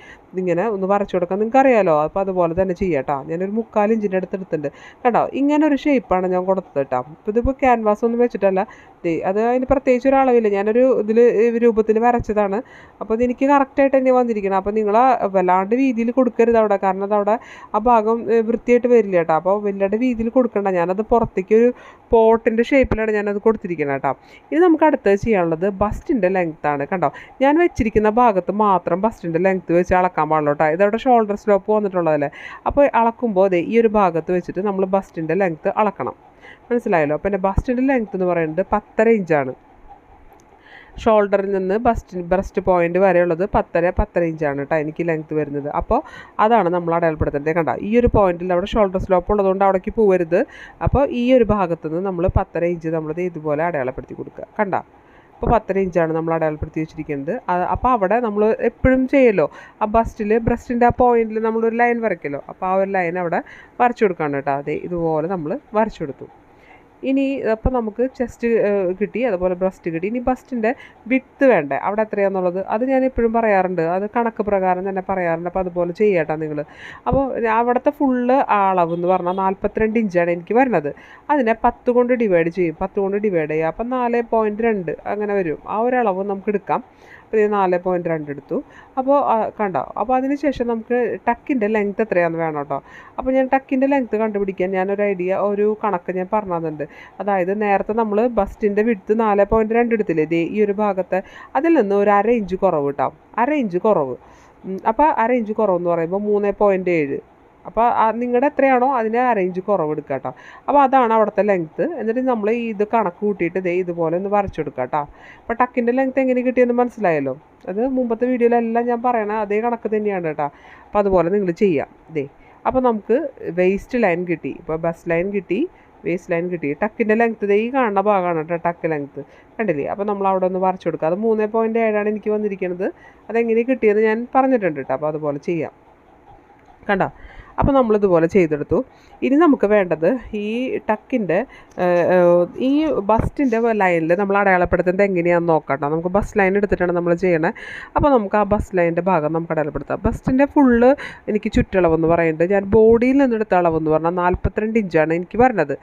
ഇങ്ങനെ ഒന്ന് വരച്ചു കൊടുക്കാൻ നിങ്ങൾക്ക് അറിയാലോ അപ്പോൾ അതുപോലെ തന്നെ ചെയ്യാം കേട്ടോ ഞാനൊരു മുക്കാൽ ഇഞ്ചിന്റെ അടുത്ത് എടുത്തിട്ടുണ്ട്. കേട്ടോ ഇങ്ങനെ ഒരു ഷേപ്പാണ് ഞാൻ കൊടുത്തത് കേട്ടോ അപ്പോൾ ഇതിപ്പോൾ ക്യാൻവാസ് ഒന്നും വെച്ചിട്ടല്ല. അത് അതിന് പ്രത്യേകിച്ച് ഒരു അളവില്ല. ഞാനൊരു ഇതിൽ രൂപത്തിൽ വരച്ചതാണ്. അപ്പോൾ ഇതെനിക്ക് കറക്റ്റായിട്ട് തന്നെ വന്നിരിക്കണം. അപ്പോൾ നിങ്ങൾ വല്ലാണ്ട് രീതിയിൽ കൊടുക്കരുത് അവിടെ. കാരണം അത് അവിടെ ആ ഭാഗം വൃത്തിയായിട്ട് വരില്ല കേട്ടോ അപ്പോൾ വല്ലാണ്ട് വീതിയിൽ കൊടുക്കണ്ട. ഞാനത് പുറത്തേക്ക് ഒരു പോട്ടിന്റെ ഷേപ്പിലാണ് ഞാനത് കൊടുത്തിരിക്കുന്നത് കേട്ടോ ഇനി നമുക്ക് അടുത്തത് ചെയ്യാനുള്ളത് ബസ്റ്റിന്റെ ലെങ്ത് ആണ് കണ്ടോ? ഞാൻ വെച്ചിരിക്കുന്ന ഭാഗത്ത് മാത്രം ബസ്റ്റിന്റെ ലെങ്ത്ത് വെച്ച് അളക്കാൻ പാടുള്ളൂ കേട്ടോ ഇതവിടെ ഷോൾഡർ സ്ലോപ്പ് വന്നിട്ടുള്ളതല്ലേ? അപ്പോൾ അളക്കുമ്പോൾ അതെ ഈ ഒരു ഭാഗത്ത് വെച്ചിട്ട് നമ്മൾ ബസ്റ്റിന്റെ ലെങ്ത്ത് അളക്കണം. മനസ്സിലായല്ലോ? അപ്പോൾ എന്റെ ബസ്റ്റിന്റെ ലെങ്ത്ത് എന്ന് പറയുന്നത് പത്തര ഇഞ്ചാണ് ഷോൾഡറിൽ നിന്ന് ബസ്റ്റ് ബ്രസ്റ്റ് പോയിന്റ് വരെയുള്ളത് പത്തര പത്തര ഇഞ്ചാണ് കേട്ടോ എനിക്ക് ലെങ്ത്ത് വരുന്നത്. അപ്പോൾ അതാണ് നമ്മൾ അടയാളപ്പെടുത്തേണ്ടത്. കണ്ട ഈ ഒരു പോയിന്റിൽ അവിടെ ഷോൾഡർ സ്ലോപ്പ് ഉള്ളതുകൊണ്ട് അവിടേക്ക് പോവരുത്. അപ്പോൾ ഈ ഒരു ഭാഗത്തു നിന്ന് നമ്മൾ പത്തര ഇഞ്ച് നമ്മൾ ഇതുപോലെ അടയാളപ്പെടുത്തി കൊടുക്കുക. കണ്ട അപ്പോൾ പത്തര ഇഞ്ചാണ് നമ്മൾ അടയാളപ്പെടുത്തി വെച്ചിരിക്കുന്നത്. അപ്പോൾ അവിടെ നമ്മൾ എപ്പോഴും ചെയ്യല്ലോ. ആ ബസ്റ്റിൽ ബ്രസ്റ്റിന്റെ ആ പോയിന്റിൽ നമ്മളൊരു ലൈൻ വരയ്ക്കല്ലോ. അപ്പോൾ ആ ഒരു ലൈൻ അവിടെ വരച്ചു കൊടുക്കാണ് കേട്ടോ അതെ ഇതുപോലെ നമ്മൾ വരച്ചു കൊടുത്തു. ഇനി അപ്പോൾ നമുക്ക് ചെസ്റ്റ് കിട്ടി അതുപോലെ ബ്രസ്റ്റ് കിട്ടി. ഇനി ബസ്റ്റിന്റെ വിത്ത് വേണ്ടേ? അവിടെ എത്രയാണെന്നുള്ളത് അത് ഞാൻ എപ്പോഴും പറയാറുണ്ട്. അത് കണക്ക് പ്രകാരം തന്നെ പറയാറുണ്ട്. അപ്പോൾ അതുപോലെ ചെയ്യട്ടെ നിങ്ങൾ അപ്പോൾ അവിടുത്തെ ഫുള്ള് അളവ് എന്ന് പറഞ്ഞാൽ നാൽപ്പത്തിരണ്ട് ഇഞ്ചാണ് എനിക്ക് വരുന്നത്. അതിനെ പത്ത് കൊണ്ട് ഡിവൈഡ് ചെയ്യും. പത്ത് കൊണ്ട് ഡിവൈഡ് ചെയ്യുക. അപ്പം നാല് പോയിന്റ് രണ്ട് അങ്ങനെ വരും. ആ ഒരു അളവ് നമുക്ക് എടുക്കാം. അപ്പോൾ ഇത് നാല് പോയിന്റ് രണ്ട് എടുത്തു. അപ്പോൾ കണ്ടോ? അപ്പോൾ അതിന് ശേഷം നമുക്ക് ടക്കിന്റെ ലെങ്ത് എത്രയാണെന്ന് വേണം കേട്ടോ അപ്പോൾ ഞാൻ ടക്കിന്റെ ലെങ്ത് കണ്ടുപിടിക്കാൻ ഞാനൊരു ഐഡിയ ഒരു കണക്ക് ഞാൻ പറഞ്ഞു അതായത് നേരത്തെ നമ്മൾ ബസ്റ്റിന്റെ വിടുത്ത് നാല് പോയിന്റ് രണ്ട് എടുത്തില്ലേ? ദേ ഈ ഒരു ഭാഗത്തെ അതിൽ നിന്ന് ഒരു അര ഇഞ്ച് കുറവ് കേട്ടോ അര ഇഞ്ച് കുറവ്. അപ്പോൾ അര ഇഞ്ച് കുറവെന്ന് പറയുമ്പോൾ മൂന്ന് പോയിന്റ് ഏഴ്. അപ്പോൾ നിങ്ങളുടെ എത്രയാണോ അതിന് അറേഞ്ച് കുറവെടുക്കുക കേട്ടോ അപ്പോൾ അതാണ് അവിടുത്തെ ലെങ്ത്ത് എന്നിട്ട് നമ്മൾ ഇത് കണക്ക് കൂട്ടിയിട്ട് ദേ ഇതുപോലെ ഒന്ന് വരച്ചെടുക്കുക കേട്ടോ അപ്പോൾ ടക്കിന്റെ ലെങ്ത്ത് എങ്ങനെ കിട്ടിയെന്ന് മനസ്സിലായല്ലോ? അത് മുമ്പത്തെ വീഡിയോയിലെല്ലാം ഞാൻ പറയണ അതേ കണക്ക് തന്നെയാണ് കേട്ടോ അപ്പോൾ അതുപോലെ നിങ്ങൾ ചെയ്യാം. ദേ അപ്പോൾ നമുക്ക് വേസ്റ്റ് ലൈൻ കിട്ടി. ഇപ്പോൾ ബസ് ലൈൻ കിട്ടി വേസ്റ്റ് ലൈൻ കിട്ടി. ടക്കിന്റെ ലെങ്ത്ത് ഈ കാണുന്ന ഭാഗമാണ് കേട്ടോ ടക്ക് ലെങ്ത്ത് കണ്ടില്ലേ? അപ്പോൾ നമ്മൾ അവിടെ ഒന്ന് വരച്ചു കൊടുക്കുക അത് മൂന്ന് പോയിന്റ് ഏഴാണ് എനിക്ക് വന്നിരിക്കുന്നത് അതെങ്ങനെ കിട്ടിയെന്ന് ഞാൻ പറഞ്ഞിട്ടുണ്ട് കേട്ടോ അപ്പോൾ അതുപോലെ ചെയ്യാം. കണ്ടോ? അപ്പോൾ നമ്മളിതുപോലെ ചെയ്തെടുത്തു. ഇനി നമുക്ക് വേണ്ടത് ഈ ടക്കിന്റെ ഈ ബസ്റ്റിന്റെ ലൈനിൽ നമ്മൾ അടയാളപ്പെടുത്തുന്നത് എങ്ങനെയാണെന്ന് നോക്കാം നമുക്ക് ബസ് ലൈൻ എടുത്തിട്ടാണ് നമ്മൾ ചെയ്യണേ. അപ്പോൾ നമുക്ക് ആ ബസ് ലൈനിന്റെ ഭാഗം നമുക്ക് അടയാളപ്പെടുത്താം. ബസ്റ്റിന്റെ ഫുള്ള് എനിക്ക് ചുറ്റളവെന്ന് പറയുന്നുണ്ട്. ഞാൻ ബോഡിയിൽ നിന്നെടുത്ത അളവെന്ന് പറഞ്ഞാൽ നാൽപ്പത്തിരണ്ട് ഇഞ്ചാണ് എനിക്ക് വരുന്നത്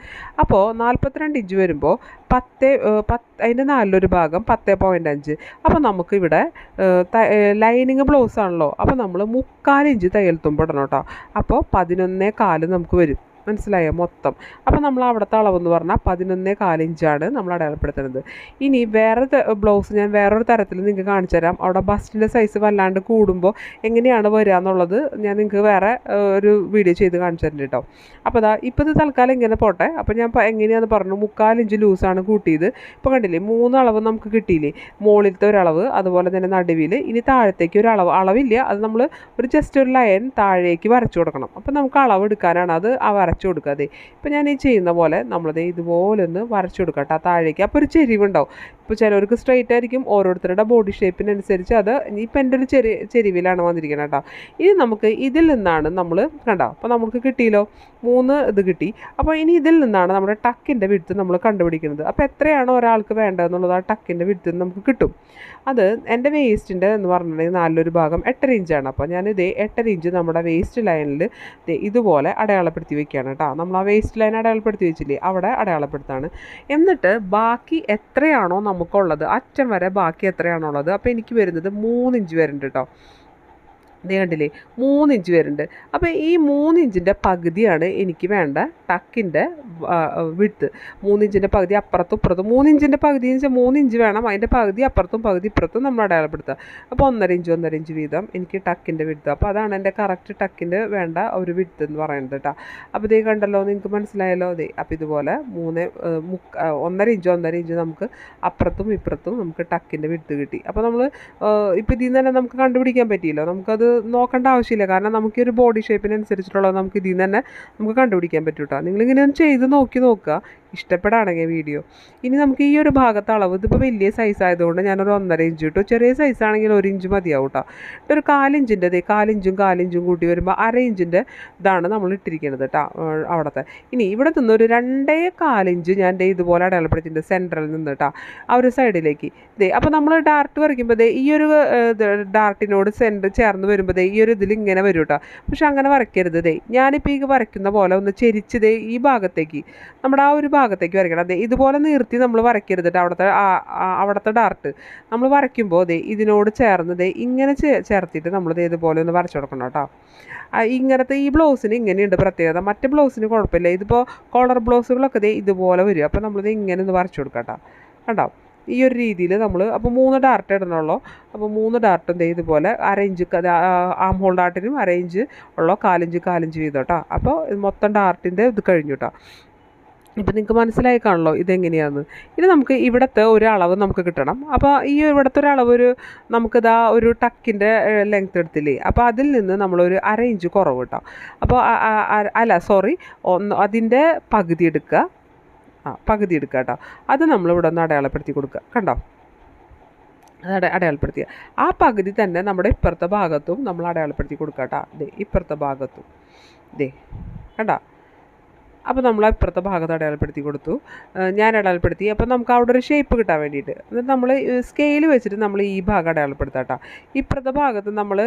അപ്പോൾ നാൽപ്പത്തിരണ്ട് ഇഞ്ച് വരുമ്പോൾ പത്ത് പത്ത് അതിന്റെ നാലിലൊരു ഭാഗം പത്ത് പോയിന്റ് അഞ്ച്. അപ്പോൾ നമുക്കിവിടെ ലൈനിങ് ബ്ലൗസ് ആണല്ലോ അപ്പോൾ നമ്മൾ മുക്കാൽ ഇഞ്ച് തയ്യൽ തുമ്പിടണം കേട്ടോ. അപ്പോൾ പതിനൊന്നേ കാൽ നമുക്ക് വരും. മനസ്സിലായോ മൊത്തം? അപ്പോൾ നമ്മൾ അവിടുത്തെ അളവെന്ന് പറഞ്ഞാൽ പതിനൊന്നേ കാലിഞ്ചാണ് നമ്മൾ അടയാളപ്പെടുത്തുന്നത്. ഇനി വേറെ ബ്ലൗസ് ഞാൻ വേറൊരു തരത്തിൽ നിങ്ങൾക്ക് കാണിച്ചു തരാം. അവിടെ ബസ്റ്റിന്റെ സൈസ് വല്ലാണ്ട് കൂടുമ്പോൾ എങ്ങനെയാണ് വരിക എന്നുള്ളത് ഞാൻ നിങ്ങൾക്ക് വേറെ ഒരു വീഡിയോ ചെയ്ത് കാണിച്ചു തരുന്നുണ്ട് കേട്ടോ അപ്പോൾ അതാ ഇപ്പോൾ ഇത് തൽക്കാലം ഇങ്ങനെ പോട്ടെ. അപ്പോൾ ഞാൻ എങ്ങനെയാണെന്ന് പറഞ്ഞു മുക്കാലിഞ്ച് ലൂസാണ് കൂട്ടിയത്. ഇപ്പോൾ കണ്ടില്ലേ മൂന്ന് അളവ് നമുക്ക് കിട്ടിയില്ലേ? മുകളിലത്തെ ഒരളവ് അതുപോലെ തന്നെ നടുവിൽ. ഇനി താഴത്തേക്ക് ഒരു അളവ്. അളവില്ല അത് നമ്മൾ ഒരു ജസ്റ്റ് ഒരു ലയൻ താഴേക്ക് വരച്ചു കൊടുക്കണം. അപ്പോൾ നമുക്ക് അളവ് എടുക്കാനാണ് അത് ആ കൊടുക്കുക. അതെ ഞാൻ ഈ ചെയ്യുന്ന പോലെ നമ്മളത് ഇതുപോലെ ഒന്ന് വരച്ചു കൊടുക്കുക കേട്ടോ. താഴേക്ക്. അപ്പോൾ ഒരു ചെരിവുണ്ടാവും. ഇപ്പോൾ ചിലവർക്ക് സ്ട്രെയിറ്റ് ആയിരിക്കും ഓരോരുത്തരുടെ ബോഡി ഷേപ്പിനനുസരിച്ച് അത് ഇപ്പം എന്റെ ഒരു ചെരി ചെരിവിലാണ് വന്നിരിക്കുന്നത് കേട്ടോ. ഇനി നമുക്ക് ഇതിൽ നിന്നാണ് നമ്മൾ കണ്ടോ? അപ്പോൾ നമുക്ക് കിട്ടിയല്ലോ? മൂന്ന് ഇത് കിട്ടി. അപ്പോൾ ഇനി ഇതിൽ നിന്നാണ് നമ്മുടെ ടക്കിന്റെ വിടുത്ത് നമ്മൾ കണ്ടുപിടിക്കുന്നത്. അപ്പോൾ എത്രയാണ് ഒരാൾക്ക് വേണ്ടതെന്നുള്ളത് ആ ടക്കിന്റെ വിടുത്ത് നമുക്ക് കിട്ടും. അത് എന്റെ വേസ്റ്റിന്റെ എന്ന് പറഞ്ഞിട്ടുണ്ടെങ്കിൽ നാലിലൊരു ഭാഗം എട്ടര ഇഞ്ചാണ്. അപ്പോൾ ഞാൻ ഞാനിത് എട്ടര ഇഞ്ച് നമ്മുടെ വേസ്റ്റ് ലൈനിൽ ഇതുപോലെ അടയാളപ്പെടുത്തി വെക്കുകയാണ് കേട്ടോ. നമ്മൾ ആ വേസ്റ്റ് ലൈൻ അടയാളപ്പെടുത്തി വെച്ചില്ലേ? അവിടെ അടയാളപ്പെടുത്താണ്. എന്നിട്ട് ബാക്കി എത്രയാണോ നമുക്കുള്ളത് അറ്റം വരെ ബാക്കി എത്രയാണോ ഉള്ളത് അപ്പോൾ എനിക്ക് വരുന്നത് മൂന്നിഞ്ച് വരുന്നുണ്ട് കേട്ടോ. ഇത് കണ്ടില്ലേ? മൂന്ന് ഇഞ്ച് വരുന്നുണ്ട് അപ്പോൾ ഈ മൂന്ന് ഇഞ്ചിന്റെ പകുതിയാണ് എനിക്ക് വേണ്ട ടക്കിന്റെ വിട്ട് മൂന്ന് ഇഞ്ചിന്റെ പകുതി അപ്പുറത്തും ഇപ്പുറത്തും. മൂന്ന് ഇഞ്ചിന്റെ പകുതി എന്ന് വെച്ചാൽ മൂന്ന് ഇഞ്ച് വേണം. അതിന്റെ പകുതി അപ്പുറത്തും പകുതി ഇപ്പുറത്തും നമ്മൾ അടയാളപ്പെടുത്തുക. അപ്പോൾ ഒന്നര ഇഞ്ച് ഒന്നര ഇഞ്ച് വീതം എനിക്ക് ടക്കിന്റെ വിടുത്ത് അപ്പോൾ അതാണ് എന്റെ കറക്റ്റ് ടക്കിന്റെ വേണ്ട ഒരു വിടുത്ത് എന്ന് പറയുന്നത് കേട്ടോ. അപ്പോൾ ഇതേ കണ്ടല്ലോ നിങ്ങൾക്ക് മനസ്സിലായല്ലോ? അതെ അപ്പോൾ ഇതുപോലെ മൂന്ന് മുക്ക ഒന്നര ഇഞ്ച് ഒന്നര ഇഞ്ച് നമുക്ക് അപ്പുറത്തും ഇപ്പുറത്തും നമുക്ക് ടക്കിന്റെ വിടുത്ത് കിട്ടി. അപ്പോൾ നമ്മൾ ഇപ്പോൾ ഇതിൽ നിന്ന് തന്നെ നമുക്ക് കണ്ടുപിടിക്കാൻ പറ്റിയില്ല. നമുക്കത് നോക്കേണ്ട ആവശ്യമില്ല. കാരണം നമുക്ക് ഒരു ബോഡി ഷേപ്പിനനുസരിച്ചിട്ടുള്ളത് നമുക്ക് ഇതിൽ നിന്ന് തന്നെ നമുക്ക് കണ്ടുപിടിക്കാൻ പറ്റും കേട്ടോ നിങ്ങളിങ്ങനെ ചെയ്ത് നോക്കി നോക്കുക. ഇഷ്ടപ്പെടുകയാണെങ്കിൽ വീഡിയോ. ഇനി നമുക്ക് ഈ ഒരു ഭാഗത്ത് അളവ് ഇതിപ്പോൾ വലിയ സൈസ് ആയതുകൊണ്ട് ഞാനൊരു ഒന്നര ഇഞ്ച് ഇട്ടു. ചെറിയ സൈസ് ആണെങ്കിൽ ഒരു ഇഞ്ച് മതിയാവും കേട്ടോ ഒരു കാലിഞ്ചിന്റെ ദേ കാലിഞ്ചും കാലിഞ്ചും കൂട്ടി വരുമ്പോൾ അര ഇഞ്ചിന്റെ ഇതാണ് നമ്മൾ ഇട്ടിരിക്കുന്നത് കേട്ടോ അവിടുത്തെ. ഇനി ഇവിടെ നിന്ന് ഒരു രണ്ടേ കാലിഞ്ച് ഞാൻ ദേ ഇതുപോലെ അടയാളപ്പെടുത്തിയിട്ടുണ്ട് സെന്ററിൽ നിന്ന് കേട്ടോ ആ ഒരു സൈഡിലേക്ക് ദേ അപ്പോൾ നമ്മൾ ഡാർട്ട് വരയ്ക്കുമ്പോൾ ദേ ഈ ഒരു ഡാർട്ടിനോട് സെന്റർ ചേർന്ന് വരുമ്പോൾ ദേ ഈ ഒരു ഇതിൽ ഇങ്ങനെ വരും കേട്ടോ പക്ഷെ അങ്ങനെ വരയ്ക്കരുത് ദേ. ഞാനിപ്പോൾ ഈ വരയ്ക്കുന്ന പോലെ ഒന്ന് ചെരിച്ച് ദേ ഈ ഭാഗത്തേക്ക്. നമ്മുടെ ആ ഒരു ഭാഗത്തേക്ക് വരയ്ക്കണം. അതെ ഇതുപോലെ നിർത്തി നമ്മൾ വരയ്ക്കരുത് അവിടുത്തെ അവിടുത്തെ ഡാർട്ട് നമ്മൾ വരയ്ക്കുമ്പോൾ ദേ ഇതിനോട് ചേർന്ന് ദേ ഇങ്ങനെ ചേർത്തിട്ട് നമ്മൾ ദേ ഇതുപോലെ ഒന്ന് വരച്ചു കൊടുക്കണം കേട്ടോ ഇങ്ങനത്തെ ഈ ബ്ലൗസിന് ഇങ്ങനെയുണ്ട് പ്രത്യേകത. മറ്റ് ബ്ലൗസിന് കുഴപ്പമില്ല. ഇതിപ്പോൾ കോളർ ബ്ലൗസുകളൊക്കെ ദേ ഇതുപോലെ വരും. അപ്പോൾ നമ്മളിത് ഇങ്ങനെ ഒന്ന് വരച്ചു കൊടുക്കാം കേട്ടോ കണ്ടോ? ഈ ഒരു രീതിയിൽ നമ്മൾ അപ്പോൾ മൂന്ന് ഡാർട്ട് ഇടണുള്ളൂ. അപ്പോൾ മൂന്ന് ഡാർട്ടും ഇതുപോലെ അരയിഞ്ച് ആം ഹോൾ ഡാർട്ടിനും അരയിഞ്ച് ഉള്ളോ കാലിഞ്ച് കാലിഞ്ച് കേട്ടോ അപ്പോൾ മൊത്തം ഡാർട്ടിന്റെ ഇത് കഴിഞ്ഞു കേട്ടോ ഇപ്പം നിങ്ങൾക്ക് മനസ്സിലായി കാണല്ലോ ഇതെങ്ങനെയാണെന്ന് ഇനി നമുക്ക് ഇവിടുത്തെ ഒരു അളവ് നമുക്ക് കിട്ടണം. അപ്പോൾ ഈ ഇവിടുത്തെ ഒരു അളവ് ഒരു നമുക്കിതാ ഒരു ടക്കിന്റെ ലെങ്ത് എടുത്തില്ലേ? അപ്പോൾ അതിൽ നിന്ന് നമ്മളൊരു അര ഇഞ്ച് കുറവ് കിട്ടാം അപ്പോൾ അല്ല സോറി ഒന്ന് അതിന്റെ പകുതി എടുക്കുക. ആ പകുതി എടുക്കുക കേട്ടോ അത് നമ്മളിവിടെ ഒന്ന് അടയാളപ്പെടുത്തി കൊടുക്കുക. കണ്ടോ? അട അടയാളപ്പെടുത്തിയ. ആ പകുതി തന്നെ നമ്മുടെ ഇപ്പുറത്തെ ഭാഗത്തും നമ്മൾ അടയാളപ്പെടുത്തി കൊടുക്കുക കേട്ടോ ദേ ഇപ്പുറത്തെ ഭാഗത്തും. ദേ കണ്ടോ? അപ്പോൾ നമ്മൾ ഇപ്പുറത്തെ ഭാഗത്ത് അടയാളപ്പെടുത്തി കൊടുത്തു. ഞാൻ അടയാളപ്പെടുത്തി. അപ്പോൾ നമുക്ക് അവിടെ ഒരു ഷേപ്പ് കിട്ടാൻ വേണ്ടിയിട്ട്. എന്നിട്ട് നമ്മൾ സ്കെയിൽ വെച്ചിട്ട് നമ്മൾ ഈ ഭാഗം അടയാളപ്പെടുത്താട്ടോ ഇപ്പുറത്തെ ഭാഗത്ത് നമ്മൾ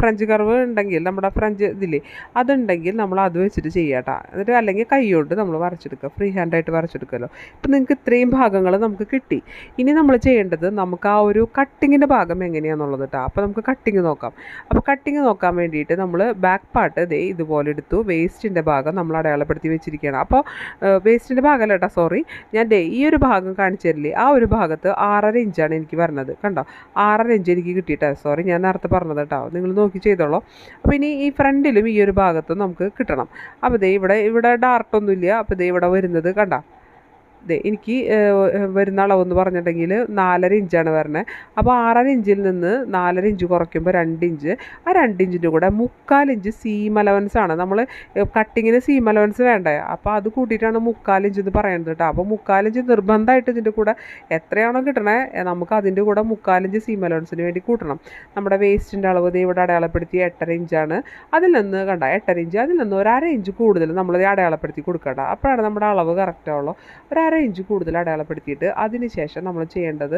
ഫ്രഞ്ച് കർവ് ഉണ്ടെങ്കിൽ നമ്മുടെ ഫ്രഞ്ച് ഇതില്ലേ അതുണ്ടെങ്കിൽ നമ്മൾ അത് വെച്ചിട്ട് ചെയ്യാട്ടോ എന്നിട്ട് അല്ലെങ്കിൽ കൈ കൊണ്ട് നമ്മൾ വരച്ചെടുക്കുക. ഫ്രീ ഹാൻഡായിട്ട് വരച്ചെടുക്കുമല്ലോ. ഇപ്പം നിങ്ങൾക്ക് ഇത്രയും ഭാഗങ്ങൾ നമുക്ക് കിട്ടി. ഇനി നമ്മൾ ചെയ്യേണ്ടത് നമുക്ക് ആ ഒരു കട്ടിങ്ങിന്റെ ഭാഗം എങ്ങനെയാണെന്നുള്ളത് കേട്ടോ അപ്പോൾ നമുക്ക് കട്ടിങ് നോക്കാം. അപ്പോൾ കട്ടിങ് നോക്കാൻ വേണ്ടിയിട്ട് നമ്മൾ ബാക്ക് പാർട്ട് ഇതേ ഇതുപോലെ എടുത്തു. വേസ്റ്റിന്റെ ഭാഗം നമ്മൾ അടയാളപ്പെടുത്തി വെച്ചിരിക്കുകയാണ് അപ്പോൾ വേസ്റ്റിന്റെ ഭാഗമല്ല കേട്ടോ സോറി ഞാൻ ഈ ഒരു ഭാഗം കാണിച്ചു തരില്ലേ ആ ഒരു ഭാഗത്ത് ആറര ഇഞ്ചാണ് എനിക്ക് വരണത്. കണ്ടോ? ആറര ഇഞ്ച് എനിക്ക് കിട്ടിയിട്ടാ. സോറി ഞാൻ നേരത്തെ പറഞ്ഞത് കേട്ടോ നിങ്ങൾ നോക്കി ചെയ്തോളൂ. അപ്പോൾ ഇനി ഈ ഫ്രണ്ടിലും ഈ ഒരു ഭാഗത്തും നമുക്ക് കിട്ടണം. അപ്പോൾ ദേ ഇവിടെ ഇവിടെ ഡാർട്ടൊന്നുമില്ല അപ്പോൾ ദേ ഇവിടെ വരുന്നത് കണ്ട? എനിക്ക് വരുന്ന അളവെന്ന് പറഞ്ഞിട്ടുണ്ടെങ്കിൽ നാലര ഇഞ്ചാണ് വരണത് അപ്പോൾ ആറര ഇഞ്ചിൽ നിന്ന് നാലര ഇഞ്ച് കുറയ്ക്കുമ്പോൾ രണ്ട് ഇഞ്ച്. ആ രണ്ട് ഇഞ്ചിന്റെ കൂടെ മുക്കാൽ ഇഞ്ച് സീം അലവൻസ് ആണ്. നമ്മൾ കട്ടിങ്ങിന് സീം അലവൻസ് വേണ്ടേ? അപ്പോൾ അത് കൂട്ടിയിട്ടാണ് മുക്കാൽ ഇഞ്ച് എന്ന് പറയുന്നത് കേട്ടോ. അപ്പോൾ മുക്കാൽ ഇഞ്ച് നിർബന്ധമായിട്ട് ഇതിന്റെ കൂടെ എത്രയാണോ കിട്ടണേ നമുക്ക് അതിന്റെ കൂടെ മുക്കാൽ ഇഞ്ച് സീം അലവൻസിന് വേണ്ടി കൂട്ടണം. നമ്മുടെ വേസ്റ്റിന്റെ അളവ് ഇവിടെ അടയാളപ്പെടുത്തി എട്ടര ഇഞ്ചാണ്. അതിൽ നിന്ന് കണ്ട എട്ടര ഇഞ്ച്. അതിൽ നിന്ന് ഒരു അര ഇഞ്ച് കൂടുതൽ നമ്മളത് അടയാളപ്പെടുത്തി കൊടുക്കണ്ട. അപ്പോഴാണ് നമ്മുടെ അളവ് കറക്റ്റ് ആവുള്ളൂ. ഒരു അര ഇഞ്ച് കൂടുതൽ അടയാളപ്പെടുത്തിയിട്ട് അതിനുശേഷം നമ്മൾ ചെയ്യേണ്ടത്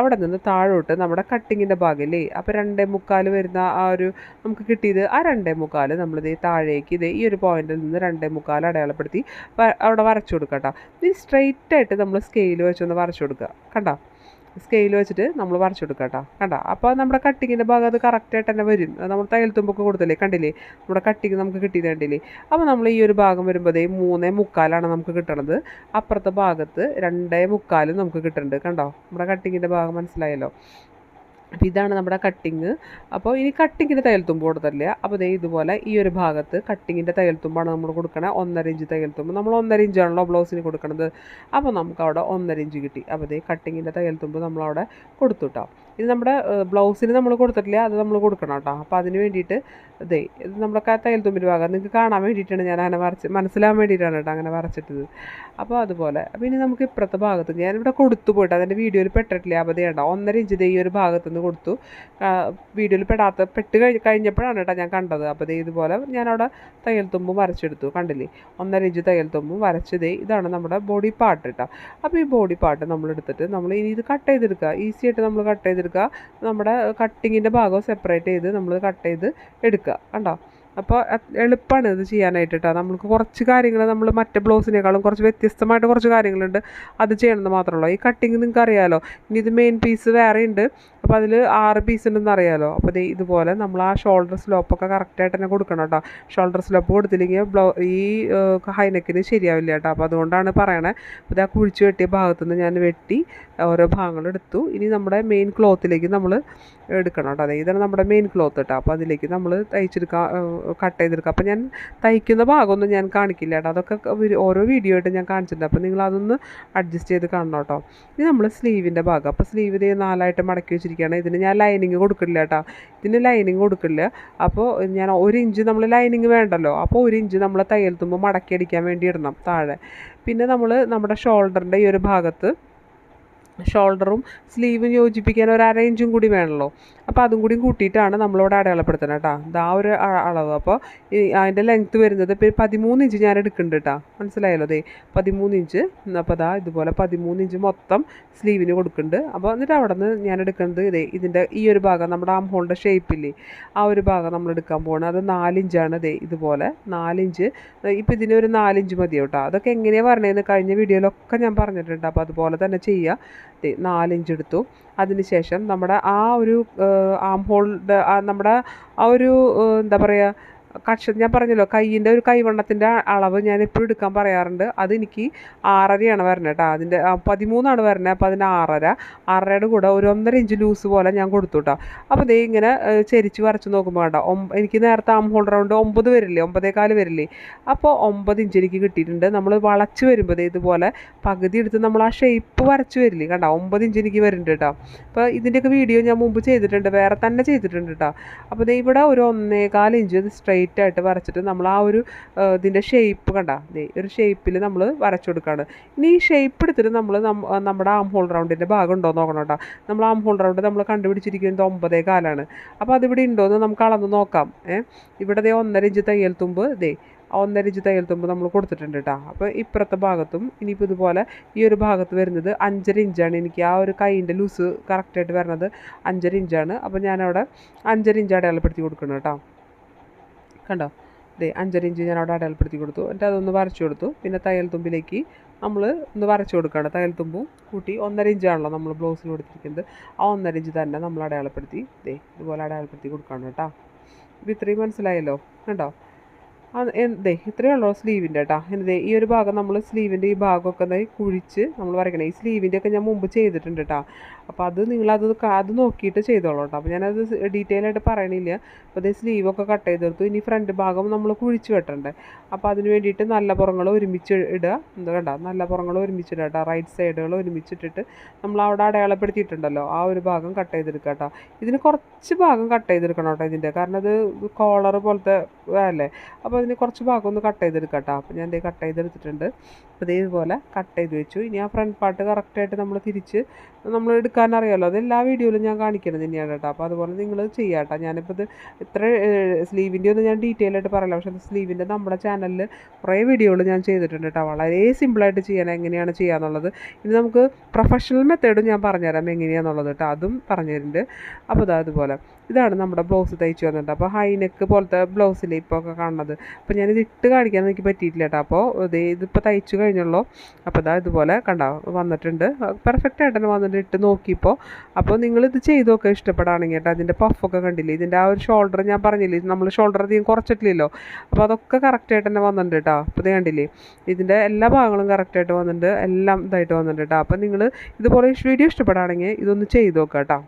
അവിടെ നിന്ന് താഴോട്ട് നമ്മുടെ കട്ടിങ്ങിന്റെ ഭാഗമല്ലേ അപ്പോൾ രണ്ടേ മുക്കാൽ വരുന്ന ആ ഒരു നമുക്ക് കിട്ടിയത് ആ രണ്ടേ മുക്കാൽ നമ്മൾ ഇതേ താഴേക്ക് ഇതേ ഈ ഒരു പോയിന്റിൽ നിന്ന് രണ്ടേ മുക്കാൽ അടയാളപ്പെടുത്തി അവിടെ വരച്ചു കൊടുക്കട്ടോ ഇത് സ്ട്രെയിറ്റ് ആയിട്ട് നമ്മൾ സ്കെയിൽ വെച്ചൊന്ന് വരച്ചു കൊടുക്കുക. കണ്ടോ? സ്കെയിൽ വെച്ചിട്ട് നമ്മൾ വരച്ചു കൊടുക്കുക കേട്ടോ കണ്ടോ? അപ്പോൾ നമ്മുടെ കട്ടിങ്ങിന്റെ ഭാഗം അത് കറക്റ്റായിട്ട് തന്നെ വരും. നമ്മൾ തയ്യൽ തുമ്പൊക്കെ കൊടുത്തില്ലേ? കണ്ടില്ലേ? നമ്മുടെ കട്ടിങ് നമുക്ക് കിട്ടിയത് കണ്ടില്ലേ? അപ്പോൾ നമ്മൾ ഈ ഒരു ഭാഗം വരുമ്പോഴേ മൂന്നേ മുക്കാലാണ് നമുക്ക് കിട്ടണത്. അപ്പുറത്തെ ഭാഗത്ത് രണ്ടേ മുക്കാലും നമുക്ക് കിട്ടുന്നുണ്ട് കണ്ടോ? നമ്മുടെ കട്ടിങ്ങിന്റെ ഭാഗം മനസ്സിലായല്ലോ? അപ്പോൾ ഇതാണ് നമ്മുടെ കട്ടിങ് അപ്പോൾ ഇനി കട്ടിങ്ങിന്റെ തയ്യൽ തുമ്പ് കൊടുത്തില്ല അപ്പോൾ ദേ ഇതുപോലെ ഈ ഒരു ഭാഗത്ത് കട്ടിങ്ങിന്റെ തയ്യൽ തുമ്പാണ് നമ്മൾ കൊടുക്കണേ. ഒന്നര ഇഞ്ച് തയ്യൽ തുമ്പ്. നമ്മൾ ഒന്നര ഇഞ്ചാണല്ലോ ബ്ലൗസിന് കൊടുക്കണത്. അപ്പോൾ നമുക്ക് അവിടെ ഒന്നര ഇഞ്ച് കിട്ടി. അപ്പോൾ ദേ കട്ടിങ്ങിന്റെ തയ്യൽ തുമ്പ് നമ്മളവിടെ കൊടുത്തു കേട്ടോ ഇത് നമ്മുടെ ബ്ലൗസിന് നമ്മൾ കൊടുത്തിട്ടില്ല അത് നമ്മൾ കൊടുക്കണം കേട്ടോ. അപ്പോൾ അതിന് വേണ്ടിയിട്ട് ഇതേ ഇത് നമ്മുടെ തയ്യൽ തുമ്പിൽ ഭാഗം. നിങ്ങൾക്ക് കാണാൻ വേണ്ടിയിട്ടാണ് ഞാൻ അങ്ങനെ വരച്ച് മനസ്സിലാവാൻ വേണ്ടിയിട്ടാണ് കേട്ടോ അങ്ങനെ വരച്ചിട്ടത്. അപ്പോൾ അതുപോലെ അപ്പോൾ ഇനി നമുക്ക് ഇപ്പുറത്തെ ഭാഗത്ത് ഞാനിവിടെ കൊടുത്തു പോയിട്ട് അതിന്റെ വീഡിയോയിൽ പെട്ടിട്ടില്ല അപ്പോൾ കണ്ടോ? ഒന്നര ഇഞ്ച് ദേ ഈ ഒരു ഭാഗത്ത് നിന്ന് കൊടുത്തു വീഡിയോയിൽ പെടാത്ത പെട്ട് കഴി കഴിഞ്ഞപ്പോഴാണ് കേട്ടോ ഞാൻ കണ്ടത്. അപ്പോൾ ദേ ഇതുപോലെ ഞാനവിടെ തയ്യൽ തുമ്പും വരച്ചെടുത്തു കണ്ടില്ലേ? ഒന്നര ഇഞ്ച് തയ്യൽ തുമ്പും വരച്ചതേ ഇതാണ് നമ്മുടെ ബോഡി പാർട്ട് കേട്ടോ. അപ്പോൾ ഈ ബോഡി പാർട്ട് നമ്മളെടുത്തിട്ട് നമ്മൾ ഇനി ഇത് കട്ട് ചെയ്തെടുക്കുക. ഈസി ആയിട്ട് നമ്മൾ കട്ട് ചെയ്തെടുക്കുക. നമ്മുടെ കട്ടിങ്ങിന്റെ ഭാഗം സെപ്പറേറ്റ് ചെയ്ത് നമ്മൾ കട്ട് ചെയ്ത് എടുക്കുക. കണ്ടോ? അപ്പോൾ എളുപ്പമാണ് ഇത് ചെയ്യാനായിട്ട് കേട്ടോ നമുക്ക് കുറച്ച് കാര്യങ്ങൾ നമ്മൾ മറ്റേ ബ്ലൗസിനേക്കാളും കുറച്ച് വ്യത്യസ്തമായിട്ട് കുറച്ച് കാര്യങ്ങളുണ്ട്. അത് ചെയ്യണമെന്ന് മാത്രമേ ഉള്ളൂ. ഈ കട്ടിങ് നിങ്ങൾക്ക് അറിയാമല്ലോ ഇനി ഇത് മെയിൻ പീസ് വേറെ ഉണ്ട് അപ്പോൾ അതിൽ ആറ് പീസ് ഉണ്ടെന്ന് അറിയാമല്ലോ അപ്പോൾ ഇതുപോലെ നമ്മൾ ആ ഷോൾഡർ സ്ലോപ്പൊക്കെ കറക്റ്റായിട്ട് തന്നെ കൊടുക്കണം കേട്ടോ ഷോൾഡർ സ്ലോപ്പ് കൊടുത്തില്ലെങ്കിൽ ബ്ലൗ ഈ ഹൈനെക്കിന് ശരിയാവില്ല കേട്ടോ അപ്പോൾ അതുകൊണ്ടാണ് പറയണേ. അപ്പോൾ ഇത് കുഴിച്ച് വെട്ടിയ ഭാഗത്തു നിന്ന് ഞാൻ വെട്ടി ഓരോ ഭാഗങ്ങൾ എടുത്തു. ഇനി നമ്മുടെ മെയിൻ ക്ലോത്തിലേക്ക് നമ്മൾ എടുക്കണം കേട്ടോ അതെ ഇതാണ് നമ്മുടെ മെയിൻ ക്ലോത്ത് കേട്ടോ അപ്പോൾ അതിലേക്ക് നമ്മൾ തയ്ച്ചെടുക്കാം കട്ട് ചെയ്തെടുക്കാം. അപ്പോൾ ഞാൻ തയ്ക്കുന്ന ഭാഗമൊന്നും ഞാൻ കാണിക്കില്ല കേട്ടോ അതൊക്കെ ഓരോ വീഡിയോ ആയിട്ട് ഞാൻ കാണിച്ചിട്ടുണ്ട്. അപ്പോൾ നിങ്ങൾ അതൊന്ന് അഡ്ജസ്റ്റ് ചെയ്ത് കാണണം കേട്ടോ ഇനി നമ്മൾ സ്ലീവിന്റെ ഭാഗം. അപ്പോൾ സ്ലീവ് നാലായിട്ട് മടക്കി വെച്ചിരിക്കുകയാണ് ഇതിന് ഞാൻ ലൈനിങ് കൊടുക്കില്ല കേട്ടോ. ഇതിന് ലൈനിങ് കൊടുക്കില്ല. അപ്പോൾ ഞാൻ ഒരു ഇഞ്ച് നമ്മൾ ലൈനിങ് വേണ്ടല്ലോ. അപ്പോൾ ഒരു ഇഞ്ച് നമ്മൾ തയ്യൽ തുമ്പ് മടക്കി അടിക്കാൻ വേണ്ടി ഇടണം താഴെ. പിന്നെ നമ്മൾ നമ്മുടെ ഷോൾഡറിന്റെ ഈ ഒരു ഭാഗത്ത് ഷോൾഡറും സ്ലീവും യോജിപ്പിക്കാൻ ഒരു അര ഇഞ്ചും കൂടി വേണമല്ലോ അപ്പോൾ അതും കൂടി കൂട്ടിയിട്ടാണ് നമ്മളിവിടെ അടയാളപ്പെടുത്തുന്നത് കേട്ടോ. ഇതാ ഒരു അളവ്. അപ്പോൾ അതിന്റെ ലെങ്ത്ത് വരുന്നത് ഇപ്പോൾ പതിമൂന്ന് ഇഞ്ച് ഞാൻ എടുക്കുന്നുണ്ട് കേട്ടോ. മനസ്സിലായല്ലോ അതെ പതിമൂന്ന് ഇഞ്ച് അപ്പോൾ അതാ ഇതുപോലെ പതിമൂന്ന് ഇഞ്ച് മൊത്തം സ്ലീവിന് കൊടുക്കുന്നുണ്ട്. അപ്പോൾ എന്നിട്ട് അവിടെ നിന്ന് ഞാൻ എടുക്കുന്നത് ഇതേ ഇതിന്റെ ഈ ഒരു ഭാഗം നമ്മുടെ ആം ഹോളിന്റെ ഷേപ്പില്ലേ ആ ഒരു ഭാഗം നമ്മൾ എടുക്കാൻ പോകുന്നത് അത് നാലിഞ്ചാണ് ദേ ഇതുപോലെ. നാലിഞ്ച് ഇപ്പോൾ ഇതിന് ഒരു നാലിഞ്ച് മതി കേട്ടോ? അതൊക്കെ എങ്ങനെയാണ് പറഞ്ഞതെന്ന് കഴിഞ്ഞ വീഡിയോയിലൊക്കെ ഞാൻ പറഞ്ഞിട്ടുണ്ട്. അപ്പോൾ അതുപോലെ തന്നെ ചെയ്യുക നാലിഞ്ച് എടുത്തു. അതിനുശേഷം നമ്മുടെ ആ ഒരു ആം ഹോളിന്റെ നമ്മുടെ ആ ഒരു എന്താ പറയുക കക്ഷ ഞാൻ പറഞ്ഞല്ലോ കയ്യിന്റെ ഒരു കൈവണ്ണത്തിന്റെ അളവ് ഞാൻ എപ്പോഴും എടുക്കാൻ പറയാറുണ്ട്. അത് എനിക്ക് ആറരയാണ് വരുന്നത് കേട്ടോ അതിന്റെ പതിമൂന്നാണ് വരുന്നത് അപ്പോൾ അതിന് ആറര. ആറരയുടെ കൂടെ ഒരു ഒന്നര ഇഞ്ച് ലൂസ് പോലെ ഞാൻ കൊടുത്തു കേട്ടോ അപ്പോൾ ദേ ഇങ്ങനെ ചെരിച്ച് വരച്ച് നോക്കുമ്പോൾ കേട്ടോ എനിക്ക് നേരത്തെ ആം ഹോൾ റൗണ്ട് ഒമ്പത് വരില്ലേ ഒമ്പതേക്കാൽ വരില്ലേ? അപ്പോൾ ഒമ്പത് ഇഞ്ച് എനിക്ക് കിട്ടിയിട്ടുണ്ട്. നമ്മൾ വളച്ച് വരുമ്പോൾ ഇതുപോലെ പകുതി എടുത്ത് നമ്മൾ ആ ഷേപ്പ് വരച്ച് വരില്ലേ കണ്ടോ? ഒമ്പത് ഇഞ്ച് എനിക്ക് വരുന്നുണ്ട് കേട്ടോ അപ്പോൾ ഇതിന്റെയൊക്കെ വീഡിയോ ഞാൻ മുമ്പ് ചെയ്തിട്ടുണ്ട് വേറെ തന്നെ ചെയ്തിട്ടുണ്ട് കേട്ടോ അപ്പോൾ ദേ ഇവിടെ ഒരു ഒന്നേകാൽ ഇഞ്ച് ഇത് സ്ട്രെയിറ്റ് ആയിട്ട് വരച്ചിട്ട് നമ്മൾ ആ ഒരു ഇതിന്റെ ഷേപ്പ് കണ്ട ഒരു ഷേപ്പിൽ നമ്മൾ വരച്ചു കൊടുക്കുകയാണ് ഇനി ഈ ഷേപ്പ് എടുത്തിട്ട് നമ്മൾ നമ്മുടെ ആം ഹോൾ റൗണ്ടിന്റെ ഭാഗം ഉണ്ടോ നോക്കണം കേട്ടോ. നമ്മൾ ആം ഹോൾ റൗണ്ട് നമ്മൾ കണ്ടുപിടിച്ചിരിക്കുന്നത് ഒമ്പതേ കാലാണ്. അപ്പോൾ അതിവിടെ ഉണ്ടോ എന്ന് നമുക്ക് അളന്ന് നോക്കാം. ഏ ഇവിടെ ദേ ഒന്നര ഇഞ്ച് തയ്യൽ തുമ്പ് ദേ ഒന്നര ഇഞ്ച് തയ്യൽ തുമ്പ് നമ്മൾ കൊടുത്തിട്ടുണ്ട് കേട്ടോ. അപ്പോൾ ഇപ്പുറത്തെ ഭാഗത്തും ഇനിയിപ്പോൾ ഇതുപോലെ ഈ ഒരു ഭാഗത്ത് വരുന്നത് അഞ്ചര ഇഞ്ചാണ്. എനിക്ക് ആ ഒരു കൈയിന്റെ ലൂസ് കറക്റ്റായിട്ട് വരുന്നത് അഞ്ചര ഇഞ്ചാണ്. അപ്പോൾ ഞാനവിടെ അഞ്ചര ഇഞ്ച് അടയാളപ്പെടുത്തി കൊടുക്കണം കേട്ടോ. കണ്ടോ? ദേ അഞ്ചര ഇഞ്ച് ഞാൻ അവിടെ അടയാളപ്പെടുത്തി കൊടുത്തു. എന്നിട്ട് അതൊന്ന് വരച്ചു കൊടുത്തു. പിന്നെ തയ്യൽ തുമ്പിലേക്ക് നമ്മൾ ഒന്ന് വരച്ചു കൊടുക്കുകയാണ് തയ്യൽ തുമ്പും കൂട്ടി ഒന്നര ഇഞ്ചാണല്ലോ നമ്മൾ ബ്ലൗസിൽ കൊടുത്തിരിക്കുന്നത്. ആ ഒന്നര ഇഞ്ച് തന്നെ നമ്മൾ അടയാളപ്പെടുത്തി ദേ ഇതുപോലെ അടയാളപ്പെടുത്തി കൊടുക്കണം കേട്ടോ. ഇപ്പം ഇത്രയും മനസ്സിലായല്ലോ? കണ്ടോ? എന്തേ ഇത്രയേ ഉള്ളൂ സ്ലീവിന്റെ കേട്ടോ. എന്തേ ഈ ഒരു ഭാഗം നമ്മൾ സ്ലീവിന്റെ ഈ ഭാഗമൊക്കെ കുഴിച്ച് നമ്മൾ വരയ്ക്കണം. ഈ സ്ലീവിന്റെ ഒക്കെ ഞാൻ മുമ്പ് ചെയ്തിട്ടുണ്ട് കേട്ടോ. അപ്പോൾ അത് നിങ്ങളത് അത് നോക്കിയിട്ട് ചെയ്തോളൂ കേട്ടോ അപ്പോൾ ഞാനത് ഡീറ്റെയിൽ ആയിട്ട് പറയണില്ല. അപ്പോൾ അതേ സ്ലീവൊക്കെ കട്ട് ചെയ്തെടുത്തു ഇനി ഫ്രണ്ട് ഭാഗം നമ്മൾ കുഴിച്ച് വെട്ടണ്ടേ. അപ്പോൾ അതിന് വേണ്ടിയിട്ട് നല്ല പുറങ്ങൾ ഒരുമിച്ച് ഇടുക എന്താ കണ്ട? നല്ല പുറങ്ങൾ ഒരുമിച്ച് ഇടുക കേട്ടോ റൈറ്റ് സൈഡുകൾ ഒരുമിച്ചിട്ടിട്ട് നമ്മൾ അവിടെ അടയാളപ്പെടുത്തിയിട്ടുണ്ടല്ലോ. ആ ഒരു ഭാഗം കട്ട് ചെയ്തെടുക്കുക കേട്ടോ ഇതിന് കുറച്ച് ഭാഗം കട്ട് ചെയ്തെടുക്കണം കേട്ടോ ഇതിന്റെ കാരണം അത് കോളർ പോലത്തെ അല്ലേ? അപ്പോൾ അതിന് കുറച്ച് ഭാഗം ഒന്ന് കട്ട് ചെയ്തെടുക്കാം കേട്ടോ അപ്പോൾ ഞാൻ ഇതേ കട്ട് ചെയ്തെടുത്തിട്ടുണ്ട്. അപ്പോൾ ഇതേപോലെ കട്ട് ചെയ്ത് വെച്ചു. ഇനി ആ ഫ്രണ്ട് പാർട്ട് കറക്റ്റായിട്ട് നമ്മൾ തിരിച്ച് നമ്മൾ എടുക്കാൻ അറിയാമല്ലോ അത് എല്ലാ വീഡിയോയിലും ഞാൻ കാണിക്കുന്നത് തന്നെയാണ് കേട്ടോ. അപ്പോൾ അതുപോലെ നിങ്ങൾ ചെയ്യാട്ടോ. ഞാനിപ്പോൾ ഇത് ഇത്ര സ്ലീവിന്റെ ഒന്നും ഞാൻ ഡീറ്റെയിൽ ആയിട്ട് പറയില്ല. പക്ഷേ സ്ലീവിന്റെ നമ്മുടെ ചാനലിൽ കുറേ വീഡിയോകൾ ഞാൻ ചെയ്തിട്ടുണ്ട് കേട്ടോ. വളരെ സിമ്പിളായിട്ട് ചെയ്യാൻ എങ്ങനെയാണ് ചെയ്യാന്നുള്ളത്. ഇനി നമുക്ക് പ്രൊഫഷണൽ മെത്തേഡും ഞാൻ പറഞ്ഞുതരാം എങ്ങനെയാണെന്നുള്ളത് കേട്ടോ. അതും പറഞ്ഞു തരുന്നുണ്ട് അപ്പോൾ അതുപോലെ ഇതാണ് നമ്മുടെ ബ്ലൗസ് തയ്ച്ചു വന്നിട്ട്. അപ്പോൾ ഹൈനെക്ക് പോലത്തെ ബ്ലൗസിൽ ഇപ്പോൾ ഒക്കെ കാണുന്നത്. അപ്പോൾ ഞാനിത് ഇട്ട് കാണിക്കാൻ എനിക്ക് പറ്റിയിട്ടില്ല കേട്ടോ അപ്പോൾ ഇത് ഇതിപ്പോൾ തയ്ച്ചു കഴിഞ്ഞുള്ളൂ. അപ്പോൾ ഇതാ ഇതുപോലെ കണ്ടോ വന്നിട്ടുണ്ട്. പെർഫെക്റ്റ് ആയിട്ട് തന്നെ വന്നിട്ട് ഇട്ട് നോക്കിയപ്പോൾ അപ്പോൾ നിങ്ങളിത് ചെയ്തൊക്കെ ഇഷ്ടപ്പെടുകയാണെങ്കിൽ കേട്ടോ അതിന്റെ പഫൊക്കെ കണ്ടില്ലേ? ഇതിന്റെ ആ ഒരു ഷോൾഡർ ഞാൻ പറഞ്ഞില്ലേ നമ്മൾ ഷോൾഡർ അധികം കുറച്ചിട്ടില്ലല്ലോ. അപ്പോൾ അതൊക്കെ കറക്റ്റായിട്ട് തന്നെ വന്നിട്ടുണ്ട് കേട്ടോ അപ്പോൾ ഇത് കണ്ടില്ലേ? ഇതിന്റെ എല്ലാ ഭാഗങ്ങളും കറക്റ്റായിട്ട് വന്നിട്ടുണ്ട്. എല്ലാം ഇതായിട്ട് വന്നിട്ടുണ്ട് കേട്ടോ അപ്പോൾ നിങ്ങൾ ഇതുപോലെ വീഡിയോ ഇഷ്ടപ്പെടുകയാണെങ്കിൽ ഇതൊന്ന് ചെയ്ത് നോക്കാം കേട്ടോ